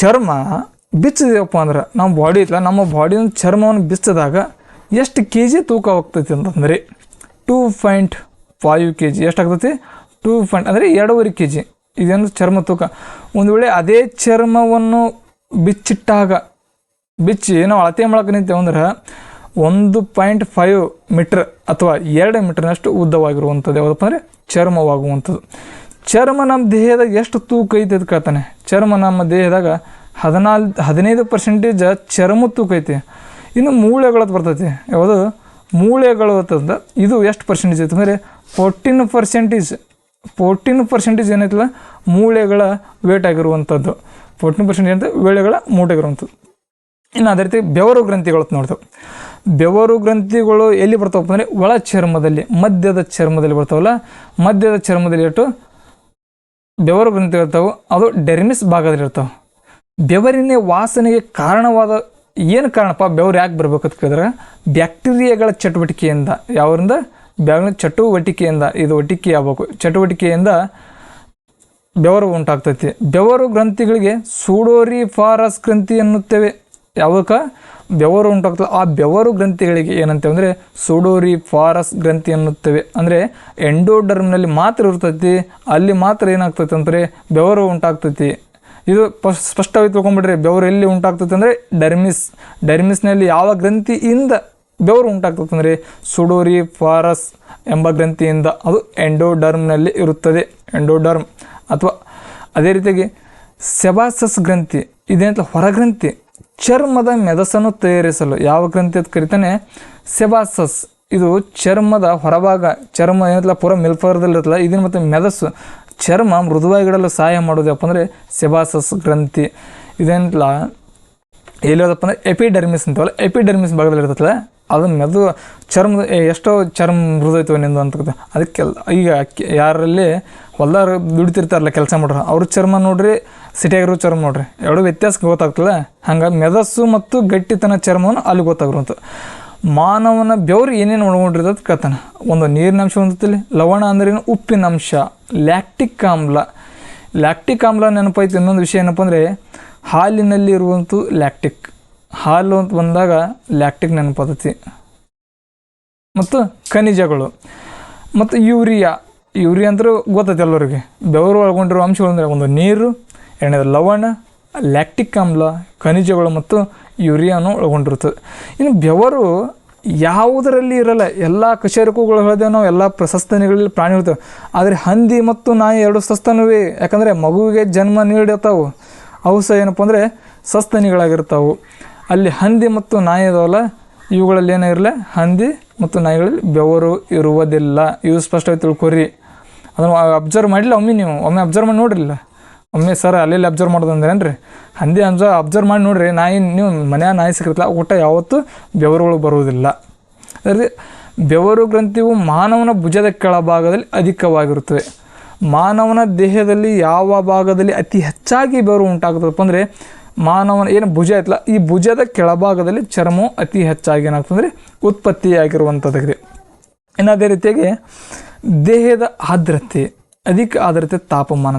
ಚರ್ಮ ಬಿಚ್ಚಿದೆಯಪ್ಪ ಅಂದ್ರೆ ನಮ್ಮ ಬಾಡಿ ಐತಲ್ಲ ನಮ್ಮ ಬಾಡಿಯ ಚರ್ಮವನ್ನು ಬಿಚ್ಚಿದಾಗ ಎಷ್ಟು ಕೆ ಜಿ ತೂಕ ಹೋಗ್ತೈತಿ ಅಂತಂದರೆ two point five K G ಎಷ್ಟಾಗ್ತೈತಿ? Two point ಅಂದರೆ ಎರಡೂವರೆ ಕೆ ಜಿ ಇದೇನು ಚರ್ಮ ತೂಕ. ಒಂದು ವೇಳೆ ಅದೇ ಚರ್ಮವನ್ನು ಬಿಚ್ಚಿಟ್ಟಾಗ, ಬಿಚ್ಚಿ ನಾವು ಅಳತೆ ಮಾಡಕ್ಕೆ ನಿಂತೇವೆ ಅಂದ್ರೆ ಒಂದು ಪಾಯಿಂಟ್ ಫೈವ್ ಮೀಟ್ರ್ ಅಥವಾ ಎರಡು ಮೀಟ್ರ್ನಷ್ಟು ಉದ್ದವಾಗಿರುವಂಥದ್ದು. ಯಾವುದಪ್ಪ ಅಂದರೆ ಚರ್ಮವಾಗುವಂಥದ್ದು. ಚರ್ಮ ನಮ್ಮ ದೇಹದಾಗ ಎಷ್ಟು ತೂಕ ಐತೆ ಅದು ಕೇಳ್ತಾನೆ. ಚರ್ಮ ನಮ್ಮ ದೇಹದಾಗ ಹದಿನಾಲ್, ಹದಿನೈದು ಪರ್ಸೆಂಟೇಜ್ ಚರ್ಮ ತೂಕ ಐತಿ. ಇನ್ನು ಮೂಳೆಗಳದ್ದು ಬರ್ತೈತಿ. ಯಾವುದು? ಮೂಳೆಗಳು ಅಂತಂದ್ರೆ ಇದು ಎಷ್ಟು ಪರ್ಸೆಂಟೇಜ್ ಐತೆ ಅಂದರೆ ಫೋರ್ಟೀನ್ ಪರ್ಸೆಂಟೇಜ್ ಫೋರ್ಟೀನ್ ಪರ್ಸೆಂಟೇಜ್ ಏನೈತಲ್ಲ ಮೂಳೆಗಳ ವೇಟ್ ಆಗಿರುವಂಥದ್ದು ಫೋರ್ಟೀನ್ ಪರ್ಸೆಂಟ್ ಏನಂತ ವೇಳೆಗಳ ಮೂಟೆಗಿರುವಂಥದ್ದು ಇನ್ನು ಅದೇ ರೀತಿ ಬೆವರು ಗ್ರಂಥಿಗಳು ನೋಡ್ತೇವೆ. ಬೆವರು ಗ್ರಂಥಿಗಳು ಎಲ್ಲಿ ಬರ್ತಾವಪ್ಪ ಅಂದರೆ ಒಳ ಚರ್ಮದಲ್ಲಿ, ಮಧ್ಯದ ಚರ್ಮದಲ್ಲಿ ಬರ್ತಾವಲ್ಲ, ಮಧ್ಯದ ಚರ್ಮದಲ್ಲಿ ಇಟ್ಟು ಬೆವರು ಗ್ರಂಥಿ ಇರ್ತಾವೆ, ಅದು ಡೆರ್ಮಿಸ್ ಭಾಗದಲ್ಲಿ ಇರ್ತಾವೆ. ಬೆವರಿನ ವಾಸನೆಗೆ ಕಾರಣವಾದ ಏನು ಕಾರಣಪ್ಪ? ಬೆವರು ಯಾಕೆ ಬರ್ಬೇಕಂತ ಕೇಳಿದ್ರೆ, ಬ್ಯಾಕ್ಟೀರಿಯಾಗಳ ಚಟುವಟಿಕೆಯಿಂದ. ಯಾವರಿಂದ? ಬೆವರಿನ ಚಟುವಟಿಕೆಯಿಂದ, ಇದು ಒಟಿಕೆ ಆಗ್ಬೇಕು ಚಟುವಟಿಕೆಯಿಂದ ಬೆವರು ಉಂಟಾಗ್ತೈತಿ. ಬೆವರು ಗ್ರಂಥಿಗಳಿಗೆ ಸೂಡೋರಿ ಫಾರಸ್ ಗ್ರಂಥಿ ಎನ್ನುತ್ತೇವೆ. ಯಾವಕ್ಕೆ ಬೆವರು ಉಂಟಾಗ್ತದೆ. ಆ ಬೆವರು ಗ್ರಂಥಿಗಳಿಗೆ ಏನಂತೇವೆ ಅಂದರೆ ಸೂಡೋರಿ ಫಾರಸ್ ಗ್ರಂಥಿ ಎನ್ನುತ್ತೇವೆ. ಅಂದರೆ ಎಂಡೋಡರ್ಮ್ನಲ್ಲಿ ಮಾತ್ರ ಇರ್ತೈತಿ. ಅಲ್ಲಿ ಮಾತ್ರ ಏನಾಗ್ತೈತೆ ಅಂದರೆ ಬೆವರು ಉಂಟಾಗ್ತೈತಿ. ಇದು ಸ್ಪಷ್ಟವಾಗಿ ತಿಳ್ಕೊಂಬಿಡ್ರಿ ಬೆವರು ಎಲ್ಲಿ ಉಂಟಾಗ್ತೈತೆ ಅಂದರೆ ಡರ್ಮಿಸ್. ಡರ್ಮಿಸ್ನಲ್ಲಿ ಯಾವ ಗ್ರಂಥಿಯಿಂದ ಬೆವರು ಉಂಟಾಗ್ತದೆ ಸುಡೋರಿ ಫಾರಸ್ ಎಂಬ ಗ್ರಂಥಿಯಿಂದ ಅದು ಎಂಡೋಡರ್ಮ್ನಲ್ಲಿ ಇರುತ್ತದೆ. ಎಂಡೋಡರ್ಮ್ ಅಥವಾ ಅದೇ ರೀತಿಯಾಗಿ ಸೆಬಾಸಸ್ ಗ್ರಂಥಿ, ಇದೇನಂತ ಹೊರಗ್ರಂಥಿ ಚರ್ಮದ ಮೆದಸನ್ನು ತಯಾರಿಸಲು ಯಾವ ಗ್ರಂಥಿ ಅಂತ ಕರಿತಾನೆ? ಸೆಬಾಸಸ್ ಇದು ಚರ್ಮದ ಹೊರಭಾಗ, ಚರ್ಮ ಏನಂತಲ್ಲ ಪೂರ ಮಿಲ್ಫರದಲ್ಲಿರುತ್ತಲ್ಲ ಇದನ್ನು ಮತ್ತು ಮೆದಸ್ಸು ಚರ್ಮ ಮೃದುವಾಗಿಡಲು ಸಹಾಯ ಮಾಡೋದು ಯಾಕಪ್ಪ ಅಂದರೆ ಸೆಬಾಸಸ್ ಗ್ರಂಥಿ. ಇದೇನಲ್ಲ ಎಲ್ಲಿರೋದಪ್ಪ ಅಂದರೆ ಎಪಿಡರ್ಮಿಸ್ ಅಂತವಲ್ಲ, ಎಪಿಡರ್ಮಿಸ್ ಭಾಗದಲ್ಲಿ ಇರ್ತೈತಲ್ಲ ಅದು ಮೆದು ಚರ್ಮದ ಏ, ಎಷ್ಟೋ ಚರ್ಮ ಮೃದೈತವ ನಿಂದು ಅಂತ ಅದಕ್ಕೆ ಈಗ ಯಾರಲ್ಲಿ ಹೊಲ್ದಾರ ದುಡಿತಿರ್ತಾರಲ್ಲ ಕೆಲಸ ಮಾಡ್ರ ಅವ್ರ ಚರ್ಮ ನೋಡ್ರಿ ಸಿಟಿಯಾಗಿರೋ ಚರ್ಮ ನೋಡ್ರಿ. ಎರಡು ವ್ಯತ್ಯಾಸ ಗೊತ್ತಾಗ್ತದೆ ಹಂಗಾಗಿ ಮೆದಸ್ಸು ಮತ್ತು ಗಟ್ಟಿತನ ಚರ್ಮವನ್ನು ಅಲ್ಲಿ ಗೊತ್ತಾಗಿರುವಂಥ ಮಾನವನ ಬೆವರು ಏನೇನು ಒಳಗೊಂಡಿರ್ತದೆ ಕಥನ ಒಂದು ನೀರಿನ ಅಂಶ ಹೊಂದುತ್ತಿಲ್ಲ ಲವಣ ಅಂದ್ರೇನು ಉಪ್ಪಿನ ಅಂಶ ಲ್ಯಾಕ್ಟಿಕ್ ಆಮ್ಲ. ಲ್ಯಾಕ್ಟಿಕ್ ಆಮ್ಲ ನೆನಪಾಯ್ತು ಇನ್ನೊಂದು ವಿಷಯ ಏನಪ್ಪ ಅಂದರೆ ಹಾಲಿನಲ್ಲಿ ಇರುವಂಥ ಲ್ಯಾಕ್ಟಿಕ್. ಹಾಲು ಅಂತ ಬಂದಾಗ ಲ್ಯಾಕ್ಟಿಕ್ ನೆನಪಾದತಿ. ಮತ್ತು ಖನಿಜಗಳು. ಮತ್ತು ಯೂರಿಯಾ. ಯೂರಿಯಾ ಅಂದ್ರೆ ಗೊತ್ತೈತೆ ಎಲ್ಲರಿಗೆ. ಬೆವರು ಒಳಗೊಂಡಿರೋ ಅಂಶಗಳು ಅಂದರೆ ಒಂದು ನೀರು, ಎರಡನೇದು ಲವಣ ಲ್ಯಾಕ್ಟಿಕ್ ಆಮ್ಲ, ಖನಿಜಗಳು ಮತ್ತು ಯೂರಿಯಾನು ಒಳಗೊಂಡಿರುತ್ತದೆ ಇನ್ನು ಬೆವರು ಯಾವುದರಲ್ಲಿ ಇರಲ್ಲ. ಎಲ್ಲ ಕಶೇರುಕುಗಳು ಹೇಳಿದೆ ನಾವು ಎಲ್ಲ ಪ್ರಸಸ್ತನಿಗಳಲ್ಲಿ ಪ್ರಾಣಿ ಇರ್ತವೆ ಆದರೆ ಹಂದಿ ಮತ್ತು ನಾಯಿ ಎರಡು ಸಸ್ತನವೇ. ಯಾಕಂದರೆ ಮಗುವಿಗೆ ಜನ್ಮ ನೀಡತಾವು ಅವು ಸಹ ಏನಪ್ಪ ಅಂದರೆ ಸಸ್ತನಿಗಳಾಗಿರ್ತಾವು. ಅಲ್ಲಿ ಹಂದಿ ಮತ್ತು ನಾಯಿ ಅದಾವಲ್ಲ, ಇವುಗಳಲ್ಲಿ ಏನಿರಲ್ಲ ಹಂದಿ ಮತ್ತು ನಾಯಿಗಳಲ್ಲಿ ಬೆವರು ಇರುವುದಿಲ್ಲ. ಇವು ಸ್ಪಷ್ಟವಾಗಿ ತಿಳ್ಕೊರಿ. ಅದನ್ನು ಅಬ್ಸರ್ವ್ ಮಾಡಿಲ್ಲ ಒಮ್ಮೆ ನೀವು. ಒಮ್ಮೆ ಅಬ್ಸರ್ವ್ ಮಾಡಿ ನೋಡ್ರಿಲ್ಲ. ಒಮ್ಮೆ ಸರ್ ಅಲ್ಲೆಲ್ಲಿ ಅಬ್ಸರ್ವ್ ಮಾಡೋದು ಅಂದ್ರೇನ್ರಿ ಹಂದಿ ಅಂಜ ಅಬ್ಸರ್ವ್ ಮಾಡಿ ನೋಡ್ರಿ. ನಾಯಿ, ನೀವು ಮನ್ಯಾಗ ನಾಯಿ ಸಿಕ್ಕಿರ್ತಲ್ಲ ಊಟ ಯಾವತ್ತೂ ಬೆವರುಗಳು ಬರುವುದಿಲ್ಲ. ಅದರಲ್ಲಿ ಬೆವರು ಗ್ರಂಥಿಯು ಮಾನವನ ಭುಜದ ಕೆಳಭಾಗದಲ್ಲಿ ಅಧಿಕವಾಗಿರುತ್ತವೆ. ಮಾನವನ ದೇಹದಲ್ಲಿ ಯಾವ ಭಾಗದಲ್ಲಿ ಅತಿ ಹೆಚ್ಚಾಗಿ ಬೆವರು ಉಂಟಾಗುತ್ತದಪ್ಪ ಅಂದರೆ ಮಾನವನ ಏನು ಭುಜ ಐತಲ್ಲ, ಈ ಭುಜದ ಕೆಳಭಾಗದಲ್ಲಿ ಚರ್ಮವು ಅತಿ ಹೆಚ್ಚಾಗಿ ಏನಾಗ್ತಂದ್ರೆ ಉತ್ಪತ್ತಿಯಾಗಿರುವಂಥದ್ದಾಗಿದೆ ಇನ್ನು ಅದೇ ರೀತಿಯಾಗಿ ದೇಹದ ಆದ್ರತೆ ಅಧಿಕ ಆದ್ರತೆ ತಾಪಮಾನ.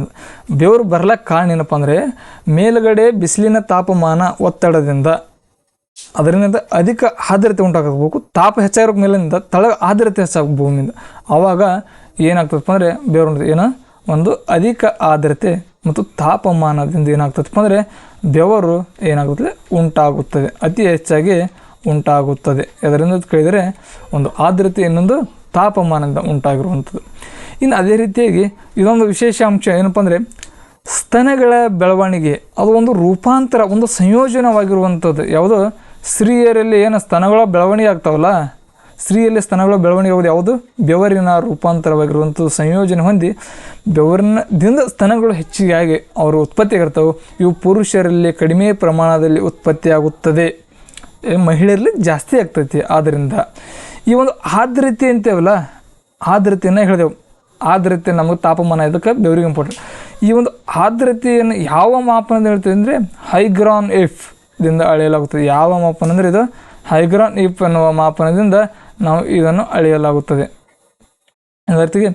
ಬೆವರು ಬರ್ಲಕ್ಕೆ ಕಾರಣ ಏನಪ್ಪ ಅಂದರೆ, ಮೇಲುಗಡೆ ಬಿಸಿಲಿನ ತಾಪಮಾನ ಒತ್ತಡದಿಂದ ಅದರಿಂದ ಅಧಿಕ ಆದ್ರತೆ ಉಂಟಾಗಬೇಕು, ತಾಪ ಹೆಚ್ಚಾಗಿರೋ ಮೇಲಿನಿಂದ ತಳ ಆದ್ರತೆ ಹೆಚ್ಚಾಗ ಭೂಮಿಯಿಂದ. ಆವಾಗ ಏನಾಗ್ತದಪ್ಪ ಅಂದರೆ ಬೆವರು ಏನು, ಒಂದು ಅಧಿಕ ಆರ್ದ್ರತೆ ಮತ್ತು ತಾಪಮಾನದಿಂದ ಏನಾಗ್ತದಪ್ಪ ಅಂದರೆ ಬೆವರು ಏನಾಗುತ್ತದೆ? ಉಂಟಾಗುತ್ತದೆ. ಅತಿ ಹೆಚ್ಚಾಗಿ ಉಂಟಾಗುತ್ತದೆ. ಅದರಿಂದ ಕೇಳಿದರೆ ಒಂದು ಆರ್ದ್ರತೆ ಇನ್ನೊಂದು ತಾಪಮಾನದಿಂದ ಉಂಟಾಗಿರುವಂಥದ್ದು. ಇನ್ನು ಅದೇ ರೀತಿಯಾಗಿ ಇದೊಂದು ವಿಶೇಷ ಅಂಶ ಏನಪ್ಪ ಅಂದರೆ ಸ್ತನಗಳ ಬೆಳವಣಿಗೆ. ಅದು ಒಂದು ರೂಪಾಂತರ, ಒಂದು ಸಂಯೋಜನವಾಗಿರುವಂಥದ್ದು. ಯಾವುದು? ಸ್ತ್ರೀಯರಲ್ಲಿ ಏನು ಸ್ತನಗಳ ಬೆಳವಣಿಗೆ ಆಗ್ತಾವಲ್ಲ? ಸ್ತ್ರೀಯಲ್ಲಿ ಸ್ತನಗಳ ಬೆಳವಣಿಗೆ ಆಗೋದು ಯಾವುದು? ಬೆವರಿನ ರೂಪಾಂತರವಾಗಿರುವಂಥ ಸಂಯೋಜನೆ ಹೊಂದಿ ಬೆವರಿನದಿಂದ ಸ್ತನಗಳು ಹೆಚ್ಚಿಗೆ ಅವರು ಉತ್ಪತ್ತಿ ಆಗಿರ್ತವೆ. ಇವು ಪುರುಷರಲ್ಲಿ ಕಡಿಮೆ ಪ್ರಮಾಣದಲ್ಲಿ ಉತ್ಪತ್ತಿಯಾಗುತ್ತದೆ. ಮಹಿಳೆಯರಲ್ಲಿ ಜಾಸ್ತಿ ಆಗ್ತೈತಿ. ಆದ್ದರಿಂದ ಈ ಒಂದು ಆದ್ರತೆ ಅಂತೇವಲ್ಲ, ಆದ್ರತೆಯನ್ನು ಹೇಳಿದೆವು. ಆದ್ರತೆ ನಮಗೆ ತಾಪಮಾನ ಇದಕ್ಕೆ ಬೆವರಿಗೆ ಇಂಪಾರ್ಟೆಂಟ್ ಈ ಒಂದು ಆದ್ರತೆಯನ್ನು ಯಾವ ಮಾಪನದಿಂದ ಹೇಳ್ತೀವಿ ಅಂದರೆ, ಹೈಗ್ರಾನ್ ಎಫ್ ದಿಂದ ಅಳೆಯಲಾಗುತ್ತದೆ. ಯಾವ ಮಾಪನ ಅಂದರೆ ಇದು? ಹೈಗ್ರಾನ್ ಇಫ್ ಎನ್ನುವ ಮಾಪನದಿಂದ ನಾವು ಇದನ್ನು ಅಳೆಯಲಾಗುತ್ತದೆ. ಅದರ್ಥಿಗೆ